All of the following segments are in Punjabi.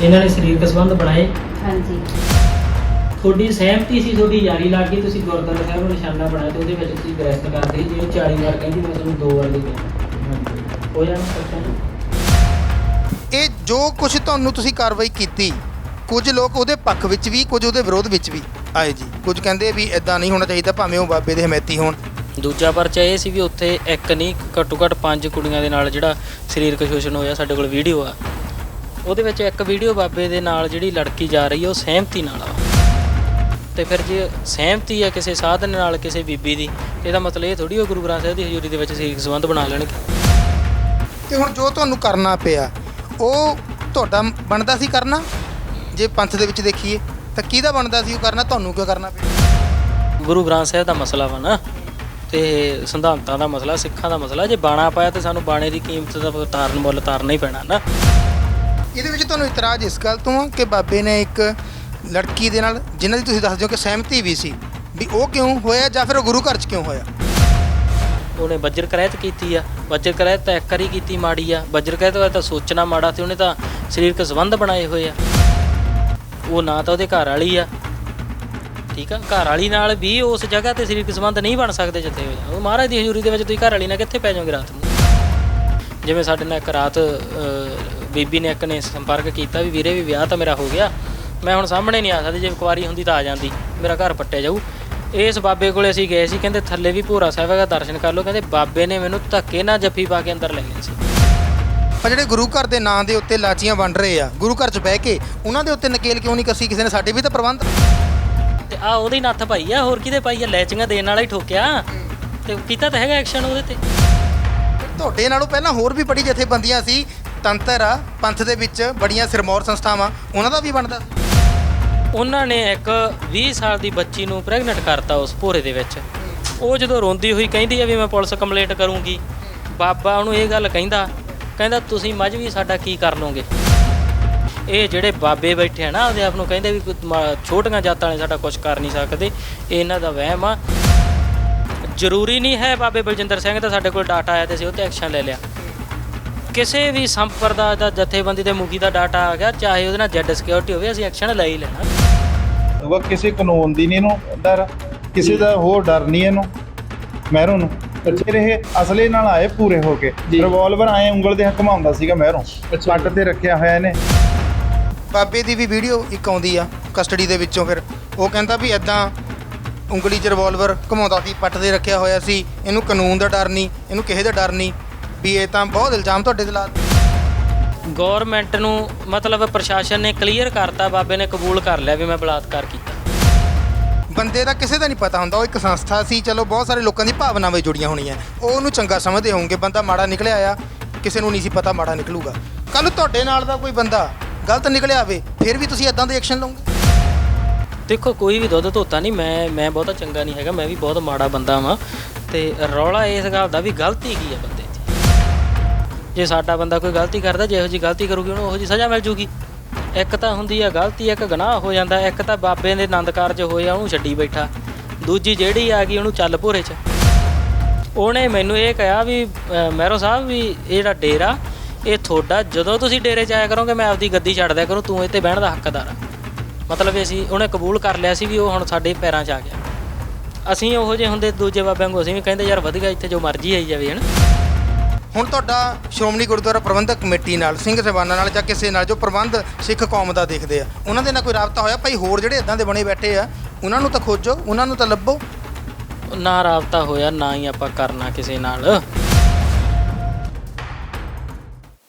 ਇਹਨਾਂ ਨੇ ਸਰੀਰਕ ਸੰਬੰਧ ਬਣਾਏ। ਹਾਂਜੀ। ਤੁਹਾਡੀ ਸਹਿਮਤੀ ਸੀ ਤੁਹਾਡੀ ਯਾਰੀ ਲੱਗ ਗਈ ਤੁਸੀਂ ਗੁਰਦੁਆਰਾ ਸਾਹਿਬ ਨੂੰ ਨਿਸ਼ਾਨਾ ਬਣਾਇਆ ਤੇ ਉਹਦੇ ਵਿੱਚ ਤੁਸੀਂ ਗ੍ਰਸਤ ਕਰਦੇ ਜਿਹਨੂੰ 40 ਵਾਰ ਕਹਿੰਦੀ ਮੈਂ ਤੁਹਾਨੂੰ ਦੋ ਵਾਰ ਦੇ ਦਿਆਂ ਹੋ ਜਾਣਾ ਸੱਚਾ ਇਹ ਜੋ ਕੁਝ ਤੁਹਾਨੂੰ ਤੁਸੀਂ ਕਾਰਵਾਈ ਕੀਤੀ ਕੁਝ ਲੋਕ ਉਹਦੇ ਪੱਖ ਵਿੱਚ ਵੀ ਕੁਝ ਉਹਦੇ ਵਿਰੋਧ ਵਿੱਚ ਵੀ ਆਏ ਜੀ। ਕੁਝ ਕਹਿੰਦੇ ਵੀ ਇਦਾਂ ਨਹੀਂ ਹੋਣਾ ਚਾਹੀਦਾ ਭਾਵੇਂ ਉਹ ਬਾਬੇ ਦੇ ਹਮੈਤੀ ਹੋਣ। ਦੂਜਾ ਪਰਚਾ ਇਹ ਸੀ ਵੀ ਉੱਥੇ ਇੱਕ ਨਹੀਂ ਘੱਟੋ ਘੱਟ ਪੰਜ ਕੁੜੀਆਂ ਦੇ ਨਾਲ ਜਿਹੜਾ ਸਰੀਰਕ ਸ਼ੋਸ਼ਣ ਹੋਇਆ ਸਾਡੇ ਕੋਲ ਵੀਡੀਓ ਆ। ਉਹਦੇ ਵਿੱਚ ਇੱਕ ਵੀਡੀਓ ਬਾਬੇ ਦੇ ਨਾਲ ਜਿਹੜੀ ਲੜਕੀ ਜਾ ਰਹੀ ਉਹ ਸਹਿਮਤੀ ਨਾਲ ਆ। ਤੇ ਫਿਰ ਜੇ ਸਹਿਮਤੀ ਹੈ ਕਿਸੇ ਸਾਧਨ ਨਾਲ ਕਿਸੇ ਬੀਬੀ ਦੀ ਇਹਦਾ ਮਤਲਬ ਇਹ ਥੋੜੀ ਉਹ ਗੁਰੂ ਗ੍ਰੰਥ ਸਾਹਿਬ ਦੀ ਹਜ਼ੂਰੀ ਦੇ ਵਿੱਚ ਸਰੀਰਕ ਸੰਬੰਧ ਬਣਾ ਲੈਣਗੇ। ਤੇ ਹੁਣ ਜੋ ਤੁਹਾਨੂੰ ਕਰਨਾ ਪਿਆ ਉਹ ਤੁਹਾਡਾ ਬਣਦਾ ਸੀ ਕਰਨਾ? ਜੇ ਪੰਥ ਦੇ ਵਿੱਚ ਦੇਖੀਏ ਤਾਂ ਕਿਹਦਾ ਬਣਦਾ ਸੀ ਉਹ ਕਰਨਾ ਤੁਹਾਨੂੰ ਕਿਉਂ ਕਰਨਾ ਪਿਆ? ਗੁਰੂ ਗ੍ਰੰਥ ਸਾਹਿਬ ਦਾ ਮਸਲਾ ਵਾ ਨਾ ਤੇ ਸਿਧਾਂਤਾਂ ਦਾ ਮਸਲਾ ਸਿੱਖਾਂ ਦਾ ਮਸਲਾ ਜੇ ਬਾਣਾ ਪਾਇਆ ਤੇ ਸਾਨੂੰ ਬਾਣੇ ਦੀ ਕੀਮਤ ਦਾ ਤਾਰਨ ਮੁੱਲ ਤਾਰਨਾ ਹੀ ਪੈਣਾ ਨਾ। ਇਹਦੇ ਵਿੱਚ ਤੁਹਾਨੂੰ ਇਤਰਾਜ਼ ਇਸ ਗੱਲ ਤੋਂ ਆ ਕਿ ਬਾਬੇ ਨੇ ਇੱਕ ਲੜਕੀ ਦੇ ਨਾਲ, ਜਿਨ੍ਹਾਂ ਦੀ ਤੁਸੀਂ ਦੱਸਦੇ ਹੋ ਕਿ ਸਹਿਮਤੀ ਵੀ ਸੀ, ਵੀ ਉਹ ਕਿਉਂ ਹੋਇਆ ਜਾਂ ਫਿਰ ਉਹ ਗੁਰੂ ਘਰ 'ਚ ਕਿਉਂ ਹੋਇਆ? ਉਹਨੇ ਵਜਰ ਕਰਹਿਤ ਕੀਤੀ ਆ। ਵਜਰ ਕਰਹਿਤ ਤਾਂ ਇੱਕ ਵਾਰੀ ਕੀਤੀ ਮਾੜੀ ਆ। ਵਜਰ ਕਰੈਤ ਵਾਲਾ ਤਾਂ ਸੋਚਣਾ ਮਾੜਾ ਤੇ ਉਹਨੇ ਤਾਂ ਸਰੀਰਕ ਸੰਬੰਧ ਬਣਾਏ ਹੋਏ ਆ। ਉਹ ਨਾ ਤਾਂ ਉਹਦੇ ਘਰ ਵਾਲੀ ਆ। ਠੀਕ ਆ? ਘਰ ਵਾਲੀ ਨਾਲ ਵੀ ਉਸ ਜਗ੍ਹਾ ਤੇ ਸਰੀਰਕ ਸੰਬੰਧ ਨਹੀਂ ਬਣ ਸਕਦੇ ਜਿੱਥੇ ਹੋਇਆ ਉਹ ਮਹਾਰਾਜ ਦੀ ਹਜ਼ੂਰੀ ਦੇ ਵਿੱਚ ਤੁਸੀਂ ਘਰ ਵਾਲੀ ਨਾਲ ਕਿੱਥੇ ਪੈ ਜਾਓਗੇ ਰਾਤ ਨੂੰ? ਜਿਵੇਂ ਸਾਡੇ ਨਾਲ ਇੱਕ ਰਾਤ ਬੀਬੀ ਨੇ ਇੱਕ ਨੇ ਸੰਪਰਕ ਕੀਤਾ ਵੀ ਵੀਰੇ ਵੀ ਵਿਆਹ ਤਾਂ ਮੇਰਾ ਹੋ ਗਿਆ। ਮੈਂ ਹੁਣ ਸਾਹਮਣੇ ਨਹੀਂ ਆ ਸਕਦੀ ਜੇ ਕੁਆਰੀ ਹੁੰਦੀ ਤਾਂ ਆ ਜਾਂਦੀ। ਮੇਰਾ ਘਰ ਪੱਟਿਆ ਜਾਊ। ਇਸ ਬਾਬੇ ਕੋਲੇ ਅਸੀਂ ਗਏ ਸੀ ਕਹਿੰਦੇ ਥੱਲੇ ਵੀ ਭੋਰਾ ਸਾਹਿਬ ਹੈਗਾ ਦਰਸ਼ਨ ਕਰ ਲਓ। ਕਹਿੰਦੇ ਬਾਬੇ ਨੇ ਮੈਨੂੰ ਧੱਕੇ ਨਾਲ ਜੱਫੀ ਪਾ ਕੇ ਅੰਦਰ ਲੈ ਗਏ ਸੀ। ਪਰ ਜਿਹੜੇ ਗੁਰੂ ਘਰ ਦੇ ਨਾਂ ਦੇ ਉੱਤੇ ਲਾਚੀਆਂ ਵੰਡ ਰਹੇ ਆ ਗੁਰੂ ਘਰ 'ਚ ਬਹਿ ਕੇ ਉਹਨਾਂ ਦੇ ਉੱਤੇ ਨਕੇਲ ਕਿਉਂ ਨਹੀਂ ਕੱਸੀ ਕਿਸੇ ਨੇ? ਸਾਡੇ ਵੀ ਤਾਂ ਪ੍ਰਬੰਧ ਤੇ ਆ ਉਹਦੀ ਨੱਥ ਪਾਈ ਆ ਹੋਰ ਕਿਹਦੇ ਪਾਈ ਆ? ਲੈਚੀਆਂ ਦੇਣ ਵਾਲਾ ਹੀ ਠੋਕਿਆ। ਤੇ ਕੀਤਾ ਤਾਂ ਹੈਗਾ ਐਕਸ਼ਨ ਉਹਦੇ ਤੇ। ਤੁਹਾਡੇ ਨਾਲੋਂ ਪਹਿਲਾਂ ਹੋਰ ਵੀ ਬੜੀ ਜਥੇਬੰਦੀਆਂ ਸੀ। ਤੰਤਰ ਆ, ਪੰਥ ਦੇ ਵਿੱਚ ਬੜੀਆਂ ਸਿਰਮੌਰ ਸੰਸਥਾਵਾਂ, ਉਹਨਾਂ ਦਾ ਵੀ ਬਣਦਾ? ਉਹਨਾਂ ਨੇ ਇੱਕ 20 ਸਾਲ ਦੀ ਬੱਚੀ ਨੂੰ ਪ੍ਰੈਗਨੈਂਟ ਕਰਤਾ ਉਸ ਭੋਰੇ ਦੇ ਵਿੱਚ। ਉਹ ਜਦੋਂ ਰੋਂਦੀ ਹੋਈ ਕਹਿੰਦੀ ਆ ਵੀ ਮੈਂ ਪੁਲਿਸ ਕੰਪਲੇਂਟ ਕਰੂੰਗੀ। ਬਾਬਾ ਉਹਨੂੰ ਇਹ ਗੱਲ ਕਹਿੰਦਾ ਕਹਿੰਦਾ, ਤੁਸੀਂ ਮਜਵੀ ਸਾਡਾ ਕੀ ਕਰ ਲੋਗੇ ਇਹ ਜਿਹੜੇ ਬਾਬੇ ਬੈਠੇ ਆ ਨਾ, ਉਹਦੇ ਆਪ ਨੂੰ ਕਹਿੰਦੇ ਵੀ ਕੋਈ ਛੋਟੀਆਂ ਜਾਤਾਂ ਵਾਲੇ ਸਾਡਾ ਕੁਝ ਕਰ ਨਹੀਂ ਸਕਦੇ, ਇਹ ਇਹਨਾਂ ਦਾ ਵਹਿਮ ਆ। ਜ਼ਰੂਰੀ ਨਹੀਂ ਹੈ ਬਾਬੇ ਬਲਜਿੰਦਰ ਸਿੰਘ ਦਾ ਸਾਡੇ ਕੋਲ ਡਾਟਾ ਆਇਆ ਤੇ ਅਸੀਂ ਉਹ ਤੇ ਐਕਸ਼ਨ ਲੈ ਲਿਆ। ਕਿਸੇ ਵੀ ਸੰਪਰਦਾ ਦਾ ਜਥੇਬੰਦੀ ਦੇ ਮੁਖੀ ਦਾ ਡਾਟਾ ਆ ਗਿਆ ਚਾਹੇ ਉਹਦੇ ਨਾਲ ਜੈਡ ਸਿਕਿਉਰਿਟੀ ਹੋਵੇ ਅਸੀਂ ਐਕਸ਼ਨ ਲੈ ਹੀ ਲੈਣਾ ਉਹ ਕਿਸੇ ਕਾਨੂੰਨ ਦੀ ਨਹੀਂ ਇਹਨੂੰ ਡਰ ਕਿਸੇ ਦਾ ਹੋਰ ਡਰ ਨਹੀਂ ਇਹਨੂੰ ਮਹਿਰੋਂ ਨੂੰ। ਫਿਰ ਇਹ ਅਸਲੇ ਨਾਲ ਆਏ ਪੂਰੇ ਹੋ ਕੇ। ਰਿਵਾਲਵਰ ਆਏ ਉਂਗਲ ਦੇ ਹਕਮਾਉਂਦਾ ਸੀਗਾ ਮਹਿਰੋਂ। ਪੱਟ ਤੇ ਰੱਖਿਆ ਹੋਇਆ ਇਹਨੇ। ਬਾਬੇ ਦੀ ਵੀ ਵੀਡੀਓ ਇੱਕ ਆਉਂਦੀ ਆ ਕਸਟਡੀ ਦੇ ਵਿੱਚੋਂ ਫਿਰ। ਉਹ ਕਹਿੰਦਾ ਵੀ ਐਦਾਂ ਉਂਗਲੀ 'ਚ ਰਿਵਾਲਵਰ ਘੁਮਾਉਂਦਾ ਸੀ ਪੱਟ ਦੇ ਰੱਖਿਆ ਹੋਇਆ ਸੀ। ਇਹਨੂੰ ਕਾਨੂੰਨ ਦਾ ਡਰ ਨਹੀਂ ਇਹਨੂੰ ਕਿਸੇ ਦਾ ਡਰ ਨਹੀਂ। ਵੀ ਇਹ ਤਾਂ ਬਹੁਤ ਇਲਜ਼ਾਮ ਤੁਹਾਡੇ ਤੇ ਲਾ ਦਿੱਤੇ। ਗਵਰਨਮੈਂਟ ਨੂੰ ਮਤਲਬ ਪ੍ਰਸ਼ਾਸਨ ਨੇ ਕਲੀਅਰ ਕਰਤਾ ਬਾਬੇ ਨੇ ਕਬੂਲ ਕਰ ਲਿਆ ਵੀ ਮੈਂ ਬਲਾਤਕਾਰ ਕੀਤਾ। ਬੰਦੇ ਦਾ ਕਿਸੇ ਦਾ ਨਹੀਂ ਪਤਾ ਹੁੰਦਾ ਉਹ ਇੱਕ ਸੰਸਥਾ ਸੀ ਚਲੋ ਬਹੁਤ ਸਾਰੇ ਲੋਕਾਂ ਦੀ ਭਾਵਨਾਵਾਂ ਜੁੜੀਆਂ ਹੋਣੀਆਂ। ਉਹ ਉਹਨੂੰ ਚੰਗਾ ਸਮਝਦੇ ਹੋਣਗੇ ਬੰਦਾ ਮਾੜਾ ਨਿਕਲਿਆ ਆ ਕਿਸੇ ਨੂੰ ਨਹੀਂ ਸੀ ਪਤਾ ਮਾੜਾ ਨਿਕਲੂਗਾ। ਕੱਲ ਤੁਹਾਡੇ ਨਾਲ ਦਾ ਕੋਈ ਬੰਦਾ ਗਲਤ ਨਿਕਲਿਆ ਆਵੇ ਫਿਰ ਵੀ ਤੁਸੀਂ ਐਦਾਂ ਦੇ ਐਕਸ਼ਨ ਲਓਗੇ? ਦੇਖੋ ਕੋਈ ਵੀ ਦੁੱਧ ਧੋਤਾ ਨਹੀਂ ਮੈਂ ਮੈਂ ਬਹੁਤਾ ਚੰਗਾ ਨਹੀਂ ਹੈਗਾ ਮੈਂ ਵੀ ਬਹੁਤ ਮਾੜਾ ਬੰਦਾ ਵਾਂ। ਤੇ ਰੌਲਾ ਇਸ ਗੱਲ ਦਾ ਵੀ ਗਲਤੀ ਕੀ ਹੈ ਬੰਦੇ ਦੀ ਜੇ ਸਾਡਾ ਬੰਦਾ ਕੋਈ ਗਲਤੀ ਕਰਦਾ ਜਿਹੋ ਜੀ ਗਲਤੀ ਕਰੂਗੀ, ਉਹਨੂੰ ਉਹੋ ਜੀ ਸਜ਼ਾ ਮਿਲ ਜੂਗੀ। ਇੱਕ ਤਾਂ ਹੁੰਦੀ ਆ ਗਲਤੀ, ਇੱਕ ਗਨਾਹ ਹੋ ਜਾਂਦਾ, ਇੱਕ ਤਾਂ ਬਾਬੇ ਦੇ ਆਨੰਦ ਕਾਰਜ ਹੋਇਆ ਉਹਨੂੰ ਛੱਡੀ ਬੈਠਾ। ਦੂਜੀ ਜਿਹੜੀ ਆ ਗਈ, ਉਹਨੂੰ ਚੱਲ ਭੋਰੇ 'ਚ। ਉਹਨੇ ਮੈਨੂੰ ਇਹ ਕਿਹਾ ਵੀ ਮਹਿਰੋ ਸਾਹਿਬ ਵੀ ਇਹ ਜਿਹੜਾ ਡੇਰਾ, ਇਹ ਤੁਹਾਡਾ, ਜਦੋਂ ਤੁਸੀਂ ਡੇਰੇ 'ਚ ਆਇਆ ਕਰੋਗੇ, ਮੈਂ ਆਪਦੀ ਗੱਦੀ ਛੱਡ ਦਿਆ ਕਰੂੰ, ਤੂੰ ਇੱਥੇ ਬਹਿਣ ਦਾ ਹੱਕਦਾਰ ਆ। ਮਤਲਬ ਵੀ ਅਸੀਂ ਉਹਨੇ ਕਬੂਲ ਕਰ ਲਿਆ ਸੀ ਵੀ ਉਹ ਹੁਣ ਸਾਡੇ ਪੈਰਾਂ 'ਚ ਆ ਗਿਆ। ਅਸੀਂ ਉਹੋ ਜਿਹੇ ਹੁੰਦੇ, ਦੂਜੇ ਬਾਬਿਆਂ ਨੂੰ ਅਸੀਂ ਵੀ ਕਹਿੰਦੇ, ਯਾਰ, ਵਧੀਆ, ਇੱਥੇ ਜੋ ਮਰਜ਼ੀ ਆਈ ਜਾਵੇ, ਹਨ? ਹੁਣ ਤੁਹਾਡਾ ਸ਼੍ਰੋਮਣੀ ਗੁਰਦੁਆਰਾ ਪ੍ਰਬੰਧਕ ਕਮੇਟੀ ਨਾਲ ਸਿੰਘ ਸਹਿਬਾਨਾਂ ਨਾਲ ਜਾਂ ਕਿਸੇ ਨਾਲ ਜੋ ਪ੍ਰਬੰਧ ਸਿੱਖ ਕੌਮ ਦਾ ਦੇਖਦੇ ਆ ਉਹਨਾਂ ਦੇ ਨਾਲ ਕੋਈ ਰਾਬਤਾ ਹੋਇਆ? ਭਾਈ ਹੋਰ ਜਿਹੜੇ ਇਦਾਂ ਦੇ ਬਣੇ ਬੈਠੇ ਆ ਉਹਨਾਂ ਨੂੰ ਤਾਂ ਖੋਜੋ ਉਹਨਾਂ ਨੂੰ ਤਾਂ ਲੱਭੋ। ਨਾ ਰਾਬਤਾ ਹੋਇਆ ਨਾ ਹੀ ਆਪਾਂ ਕਰਨਾ ਕਿਸੇ ਨਾਲ।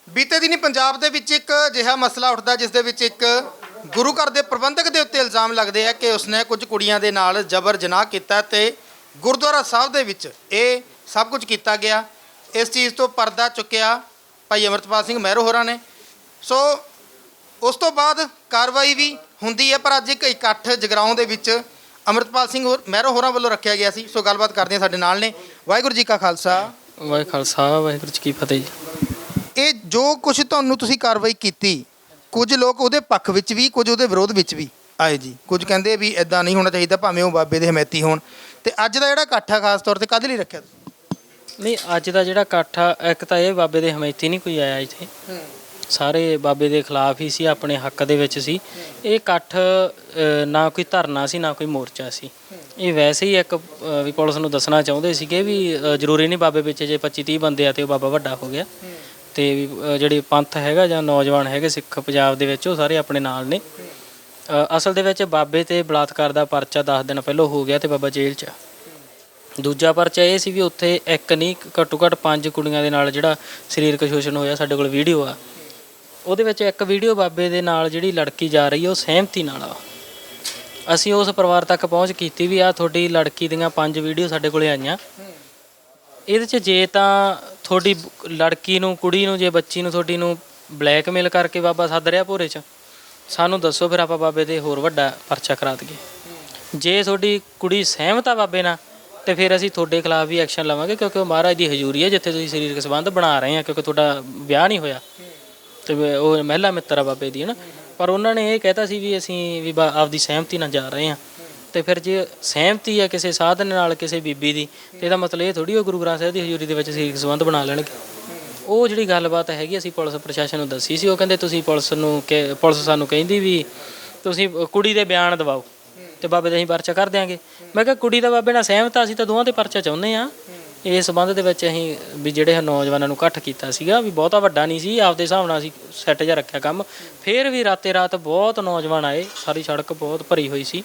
ਬੀਤੇ ਦਿਨੀ ਪੰਜਾਬ ਦੇ ਵਿੱਚ ਇੱਕ ਅਜਿਹਾ ਮਸਲਾ ਉੱਠਦਾ ਜਿਸ ਦੇ ਵਿੱਚ ਇੱਕ ਗੁਰੂ ਘਰ ਦੇ ਪ੍ਰਬੰਧਕ ਦੇ ਉੱਤੇ ਇਲਜ਼ਾਮ ਲੱਗਦੇ ਆ ਕਿ ਉਸਨੇ ਕੁਝ ਕੁੜੀਆਂ ਦੇ ਨਾਲ ਜ਼ਬਰ ਜਨਾਹ ਕੀਤਾ ਤੇ ਗੁਰਦੁਆਰਾ ਸਾਹਿਬ ਦੇ ਵਿੱਚ ਇਹ ਸਭ ਕੁਝ ਕੀਤਾ ਗਿਆ। ਇਸ ਚੀਜ਼ ਤੋਂ ਪਰਦਾ ਚੁੱਕਿਆ ਭਾਈ ਅਮਰਤਪਾਲ ਸਿੰਘ ਮਹਿਰੋ ਹੋਰਾਂ ਨੇ। ਸੋ ਉਸ ਤੋਂ ਬਾਅਦ ਕਾਰਵਾਈ ਵੀ ਹੁੰਦੀ ਹੈ ਪਰ ਅੱਜ ਇੱਕ ਇਕੱਠ ਜਗਰਾਉਂ ਦੇ ਵਿੱਚ ਅਮਰਤਪਾਲ ਸਿੰਘ ਹੋਰ- ਮਹਿਰੋ ਹੋਰਾਂ ਵੱਲੋਂ ਰੱਖਿਆ ਗਿਆ ਸੀ। ਸੋ ਗੱਲਬਾਤ ਕਰਦੇ ਹਾਂ ਸਾਡੇ ਨਾਲ ਨੇ। ਵਾਹਿਗੁਰੂ ਜੀ ਕਾ ਖਾਲਸਾ। ਵਾਹਿ ਖਾਲਸਾ ਵਾਹਿਗੁਰੂ ਜੀ ਕੀ ਫਤਿਹ ਜੀ। ਇਹ ਜੋ ਕੁਝ ਤੁਹਾਨੂੰ ਤੁਸੀਂ ਕਾਰਵਾਈ ਕੀਤੀ ਕੁਝ ਲੋਕ ਉਹਦੇ ਪੱਖ ਵਿੱਚ ਵੀ ਕੁਝ ਉਹਦੇ ਵਿਰੋਧ ਵਿੱਚ ਵੀ ਆਏ ਜੀ। ਕੁਝ ਕਹਿੰਦੇ ਵੀ ਇਦਾਂ ਨਹੀਂ ਹੋਣਾ ਚਾਹੀਦਾ ਭਾਵੇਂ ਉਹ ਬਾਬੇ ਦੇ ਹਮੈਤੀ ਹੋਣ। ਤੇ ਅੱਜ ਦਾ ਜਿਹੜਾ ਇਕੱਠ ਆ ਖਾਸ ਤੌਰ ਤੇ ਕਾਹਦੇ ਲਈ ਰੱਖਿਆ ਤੁਸੀਂ? ਨਹੀਂ ਅੱਜ ਦਾ ਜਿਹੜਾ ਇਕੱਠ ਆ ਇੱਕ ਤਾਂ ਇਹ ਬਾਬੇ ਦੇ ਹਮਾਇਤੀ ਨਹੀਂ ਕੋਈ ਆਇਆ ਇੱਥੇ। ਸਾਰੇ ਬਾਬੇ ਦੇ ਖਿਲਾਫ ਹੀ ਸੀ ਆਪਣੇ ਹੱਕ ਦੇ ਵਿੱਚ ਸੀ। ਇਹ ਇਕੱਠ ਅ, ਨਾ ਕੋਈ ਧਰਨਾ ਸੀ ਨਾ ਕੋਈ ਮੋਰਚਾ ਸੀ। ਇਹ ਵੈਸੇ ਹੀ ਇੱਕ ਅ, ਵੀ ਪੁਲਿਸ ਨੂੰ ਦੱਸਣਾ ਚਾਹੁੰਦੇ ਸੀਗੇ ਵੀ ਅ, ਜ਼ਰੂਰੀ ਨਹੀਂ ਬਾਬੇ ਪਿੱਛੇ ਜੇ 25 30 ਬੰਦੇ ਆ ਤੇ ਉਹ ਬਾਬਾ ਵੱਡਾ ਹੋ ਗਿਆ। ਤੇ ਵੀ ਅ, ਜਿਹੜੇ ਪੰਥ ਹੈਗਾ ਜਾਂ ਨੌਜਵਾਨ ਹੈਗੇ ਸਿੱਖ ਪੰਜਾਬ ਦੇ ਵਿੱਚ ਉਹ ਸਾਰੇ ਆਪਣੇ ਨਾਲ ਨੇ। ਅ, ਅਸਲ ਦੇ ਵਿੱਚ ਬਾਬੇ ਤੇ ਬਲਾਤਕਾਰ ਦਾ ਪਰਚਾ 10 ਦਿਨ ਪਹਿਲਾਂ ਹੋ ਗਿਆ ਤੇ ਬਾਬਾ ਜੇਲ੍ਹ 'ਚ ਆ। ਦੂਜਾ ਪਰਚਾ ਇਹ ਸੀ ਵੀ ਉੱਥੇ ਇੱਕ ਨਹੀਂ ਘੱਟੋ ਘੱਟ ਪੰਜ ਕੁੜੀਆਂ ਦੇ ਨਾਲ ਜਿਹੜਾ ਸਰੀਰਕ ਸ਼ੋਸ਼ਣ ਹੋਇਆ ਸਾਡੇ ਕੋਲ ਵੀਡੀਓ ਆ। ਉਹਦੇ ਵਿੱਚ ਇੱਕ ਵੀਡੀਓ ਬਾਬੇ ਦੇ ਨਾਲ ਜਿਹੜੀ ਲੜਕੀ ਜਾ ਰਹੀ ਹੈ ਉਹ ਸਹਿਮਤੀ ਨਾਲ ਆ। ਅਸੀਂ ਉਸ ਪਰਿਵਾਰ ਤੱਕ ਪਹੁੰਚ ਕੀਤੀ ਵੀ ਆ ਤੁਹਾਡੀ ਲੜਕੀ ਦੀਆਂ ਪੰਜ ਵੀਡੀਓ ਸਾਡੇ ਕੋਲੇ ਆਈਆਂ। ਇਹਦੇ 'ਚ ਜੇ ਤਾਂ ਤੁਹਾਡੀ ਲੜਕੀ ਨੂੰ, ਕੁੜੀ ਨੂੰ, ਜੇ ਬੱਚੀ ਨੂੰ ਤੁਹਾਡੀ ਨੂੰ ਬਲੈਕਮੇਲ ਕਰਕੇ ਬਾਬਾ ਸੱਦ ਰਿਹਾ ਭੋਰੇ 'ਚ, ਸਾਨੂੰ ਦੱਸੋ ਫਿਰ ਆਪਾਂ ਬਾਬੇ ਦੇ ਹੋਰ ਵੱਡਾ ਪਰਚਾ ਕਰਾ ਦਈਏ। ਜੇ ਤੁਹਾਡੀ ਕੁੜੀ ਸਹਿਮਤ ਆ ਬਾਬੇ ਨਾਲ ਤੇ ਫਿਰ ਅਸੀਂ ਤੁਹਾਡੇ ਖਿਲਾਫ ਵੀ ਐਕਸ਼ਨ ਲਵਾਂਗੇ ਕਿਉਂਕਿ ਉਹ ਮਹਾਰਾਜ ਦੀ ਹਜ਼ੂਰੀ ਹੈ, ਜਿੱਥੇ ਤੁਸੀਂ ਸਰੀਰਕ ਸੰਬੰਧ ਬਣਾ ਰਹੇ ਆ, ਕਿਉਂਕਿ ਤੁਹਾਡਾ ਵਿਆਹ ਨਹੀਂ ਹੋਇਆ। ਤੇ ਉਹ ਮਹਿਲਾ ਮਿੱਤਰ ਆ ਬਾਬੇ ਦੀ, ਹਨਾ? ਪਰ ਉਹਨਾਂ ਨੇ ਇਹ ਕਹਿਤਾ ਸੀ ਵੀ ਅਸੀਂ ਵੀ ਬਾ- ਆਪਦੀ ਸਹਿਮਤੀ ਨਾਲ ਜਾ ਰਹੇ ਆ। ਤੇ ਫਿਰ ਜੇ ਸਹਿਮਤੀ ਆ ਕਿਸੇ ਸਾਧਨ ਨਾਲ, ਕਿਸੇ ਬੀਬੀ ਦੀ, ਤੇ ਇਹਦਾ ਮਤਲਬ ਇਹ ਥੋੜੀ ਉਹ ਗੁਰੂ ਗ੍ਰੰਥ ਸਾਹਿਬ ਦੀ ਹਜ਼ੂਰੀ ਦੇ ਵਿੱਚ ਸਰੀਰਕ ਸੰਬੰਧ ਬਣਾ ਲੈਣਗੇ। ਉਹ ਜਿਹੜੀ ਗੱਲਬਾਤ ਹੈਗੀ ਅਸੀਂ ਪੁਲਿਸ ਪ੍ਰਸ਼ਾਸਨ ਨੂੰ ਦੱਸੀ ਸੀ, ਉਹ ਕਹਿੰਦੇ ਤੁਸੀਂ ਪੁਲਿਸ ਨੂੰ ਕਿ, ਪੁਲਿਸ ਸਾਨੂੰ ਕਹਿੰਦੀ ਵੀ ਤੁਸੀਂ ਕੁੜੀ ਦੇ ਬਿਆਨ ਦਿਵਾਓ। ਤੇ ਬਾਬੇ ਦਾ ਅਸੀਂ ਪਰਚਾ ਕਰ ਦਿਆਂਗੇ। ਮੈਂ ਕਿਹਾ ਕੁੜੀ ਦਾ ਬਾਬੇ ਨਾਲ ਸਹਿਮਤ ਆ, ਅਸੀਂ ਤਾਂ ਦੋਵਾਂ ਤੇ ਪਰਚਾ ਚਾਹੁੰਦੇ ਆ ਇਸ ਸੰਬੰਧ ਦੇ ਵਿੱਚ ਅਸੀਂ ਵੀ ਜਿਹੜੇ ਨੌਜਵਾਨਾਂ ਨੂੰ ਇਕੱਠ ਕੀਤਾ ਸੀਗਾ, ਵੀ ਬਹੁਤਾ ਵੱਡਾ ਨਹੀਂ ਸੀ, ਆਪਦੇ ਹਿਸਾਬ ਨਾਲ ਅਸੀਂ ਸੈੱਟ ਜਿਹਾ ਰੱਖਿਆ ਕੰਮ। ਫਿਰ ਵੀ ਰਾਤੇ ਰਾਤ ਬਹੁਤ ਨੌਜਵਾਨ ਆਏ, ਸਾਰੀ ਸੜਕ ਬਹੁਤ ਭਰੀ ਹੋਈ ਸੀ।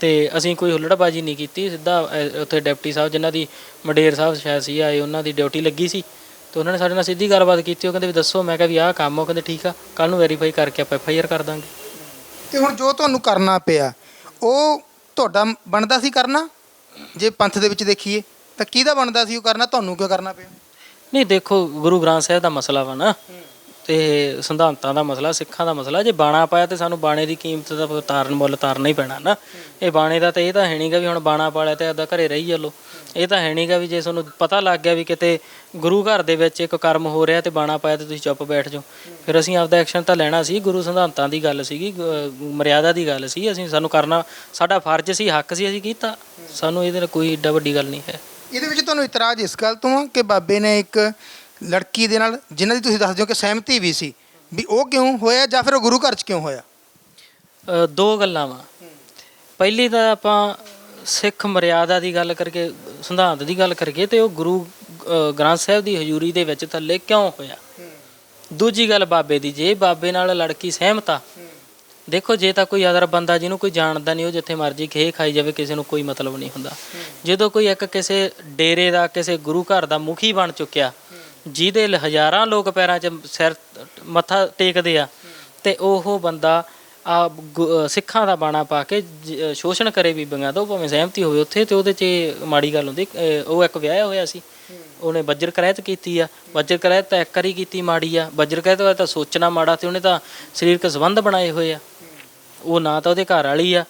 ਤੇ ਅਸੀਂ ਕੋਈ ਹੁੱਲੜਬਾਜੀ ਨਹੀਂ ਕੀਤੀ, ਸਿੱਧਾ ਉੱਥੇ ਡਿਪਟੀ ਸਾਹਿਬ, ਜਿਨ੍ਹਾਂ ਦੀ ਮਡੇਰ ਸਾਹਿਬ ਸ਼ਾਇਦ ਸੀ, ਆਏ, ਉਹਨਾਂ ਦੀ ਡਿਊਟੀ ਲੱਗੀ ਸੀ। ਤੇ ਉਹਨਾਂ ਨੇ ਸਾਡੇ ਨਾਲ ਸਿੱਧੀ ਗੱਲਬਾਤ ਕੀਤੀ, ਉਹ ਕਹਿੰਦੇ ਵੀ ਦੱਸੋ, ਮੈਂ ਕਿਹਾ ਵੀ ਆਹ ਕੰਮ ਉਹ ਕਹਿੰਦੇ ਠੀਕ ਆ ਕੱਲ ਨੂੰ ਵੈਰੀਫਾਈ ਕਰਕੇ ਆਪਾਂ ਐਫ ਆਈ ਆਰ ਕਰ ਦਾਂਗੇ। ਤੇ ਹੁਣ ਜੋ ਤੁਹਾਨੂੰ ਕਰਨਾ ਪਿਆ ਉਹ ਤੁਹਾਡਾ ਬਣਦਾ ਸੀ ਕਰਨਾ? ਜੇ ਪੰਥ ਦੇ ਵਿੱਚ ਦੇਖੀਏ ਤਾਂ ਕਿਹਦਾ ਬਣਦਾ ਸੀ ਉਹ ਕਰਨਾ? ਤੁਹਾਨੂੰ ਕਿਉਂ ਕਰਨਾ ਪਿਆ? ਨਹੀਂ ਦੇਖੋ ਗੁਰੂ ਗ੍ਰੰਥ ਸਾਹਿਬ ਦਾ ਮਸਲਾ ਵਾ ਨਾ ਤੇ ਸਿਧਾਂਤਾਂ ਦਾ ਮਸਲਾ ਸਿੱਖਾਂ ਦਾ ਮਸਲਾ ਜੇ ਬਾਣਾ ਪਾਇਆ ਤੇ ਸਾਨੂੰ ਬਾਣੇ ਦੀ ਕੀਮਤ ਦਾ ਤਾਰਨ ਮੁੱਲ ਤਾਰਨਾ ਹੀ ਪੈਣਾ ਨਾ। ਇਹ ਬਾਣੇ ਦਾ ਤਾਂ ਇਹ ਤਾਂ ਹੈ ਨਹੀਂਗਾ ਵੀ ਹੁਣ ਬਾਣਾ ਪਾਲਿਆ ਤੇ ਆਦਾ ਘਰੇ ਰਹੀ ਚੱਲੋ ਇਹ ਤਾਂ ਹੈ ਨਹੀਂਗਾ ਵੀ ਜੇ ਤੁਹਾਨੂੰ ਪਤਾ ਲੱਗ ਗਿਆ ਵੀ ਕਿਤੇ ਗੁਰੂ ਘਰ ਦੇ ਵਿੱਚ ਇੱਕ ਕਰਮ ਹੋ ਰਿਹਾ ਤੇ ਬਾਣਾ ਪਾਇਆ ਤੇ ਤੁਸੀਂ ਚੁੱਪ ਬੈਠ ਜਾਓ। ਫਿਰ ਅਸੀਂ ਆਪਦਾ ਐਕਸ਼ਨ ਤਾਂ ਲੈਣਾ ਸੀ ਗੁਰੂ ਸਿਧਾਂਤਾਂ ਦੀ ਗੱਲ ਸੀਗੀ ਮਰਿਆਦਾ ਦੀ ਗੱਲ ਸੀ ਅਸੀਂ ਸਾਨੂੰ ਕਰਨਾ ਸਾਡਾ ਫਰਜ਼ ਸੀ ਹੱਕ ਸੀ ਅਸੀਂ ਕੀਤਾ। ਸਾਨੂੰ ਇਹਦੇ ਨਾਲ ਕੋਈ ਏਡਾ ਵੱਡੀ ਗੱਲ ਨਹੀਂ ਹੈ। ਇਹਦੇ ਵਿੱਚ ਤੁਹਾਨੂੰ ਇਤਰਾਜ਼ ਇਸ ਗੱਲ ਤੋਂ ਆ ਕਿ ਬਾਬੇ ਨੇ ਇੱਕ ਲੜਕੀ ਦੇ ਨਾਲ ਜਿਨ੍ਹਾਂ ਦੀ ਤੁਸੀਂ ਦੱਸਦੇ ਹੋ ਕਿ ਸਹਿਮਤੀ ਵੀ ਸੀ ਵੀ ਉਹ ਕਿਉਂ ਹੋਇਆ ਜਾਂ ਫਿਰ ਉਹ ਗੁਰੂ ਘਰ 'ਚ ਕਿਉਂ ਹੋਇਆ? ਦੋ ਗੱਲਾਂ ਵਾ। ਪਹਿਲੀ ਤਾਂ ਆਪਾਂ ਸਿੱਖ ਮਰਿਆਦਾ ਦੀ ਗੱਲ ਕਰਕੇ ਸਿਧਾਂਤ ਦੀ ਗੱਲ ਕਰੀਏ ਤੇ ਉਹ ਗੁਰੂ ਗ੍ਰੰਥ ਸਾਹਿਬ ਦੀ ਹਜ਼ੂਰੀ ਦੇ ਵਿੱਚ ਥੱਲੇ ਕਿਉਂ ਹੋਇਆ? ਦੂਜੀ ਗੱਲ ਬਾਬੇ ਦੀ, ਜੇ ਬਾਬੇ ਨਾਲ ਲੜਕੀ ਸਹਿਮਤ ਦੇਖੋ ਜੇ ਤਾਂ ਕੋਈ ਅਦਰ ਬੰਦਾ ਜਿਹਨੂੰ ਕੋਈ ਜਾਣਦਾ ਨਹੀਂ, ਉਹ ਜਿੱਥੇ ਮਰਜ਼ੀ ਖੇ ਖਾਈ ਜਾਵੇ, ਕਿਸੇ ਨੂੰ ਕੋਈ ਮਤਲਬ ਨਹੀਂ ਹੁੰਦਾ। ਜਦੋਂ ਕੋਈ ਇੱਕ ਕਿਸੇ ਡੇਰੇ ਦਾ, ਕਿਸੇ ਗੁਰੂ ਘਰ ਦਾ ਮੁਖੀ ਬਣ ਚੁੱਕਿਆ, ਜਿਹਦੇ ਹਜ਼ਾਰਾਂ ਲੋਕ ਪੈਰਾਂ 'ਚ ਸਿਰ, ਮੱਥਾ ਟੇਕਦੇ ਆ, ਤੇ ਉਹ ਬੰਦਾ ਆ ਸਿੱਖਾਂ ਦਾ ਬਾਣਾ ਪਾ ਕੇ ਜ- ਸ਼ੋਸ਼ਣ ਕਰੇ ਬੀਬੀਆਂ ਦਾ ਉਹ ਭਾਵੇਂ ਸਹਿਮਤੀ ਹੋਵੇ ਉੱਥੇ ਤੇ ਉਹਦੇ 'ਚ ਇਹ ਮਾੜੀ ਗੱਲ ਹੁੰਦੀ ਅ, ਉਹ ਇੱਕ ਵਿਆਹਿਆ ਹੋਇਆ ਸੀ। ਉਹਨੇ ਵਜਰ ਕਰੈਤ ਕੀਤੀ ਆ। ਵਜਰ ਕਰੈਤ ਤਾਂ ਇੱਕ ਵਾਰੀ ਕੀਤੀ ਮਾੜੀ ਆ। ਵਜਰ ਕਰੈਤ ਵਾਲਾ ਤਾਂ ਸੋਚਣਾ ਮਾੜਾ ਤੇ ਉਹਨੇ ਤਾਂ ਸਰੀਰਕ ਸੰਬੰਧ ਬਣਾਏ ਹੋਏ ਆ। ਉਹ ਨਾ ਤਾਂ ਉਹਦੇ ਘਰ ਵਾਲੀ ਆ।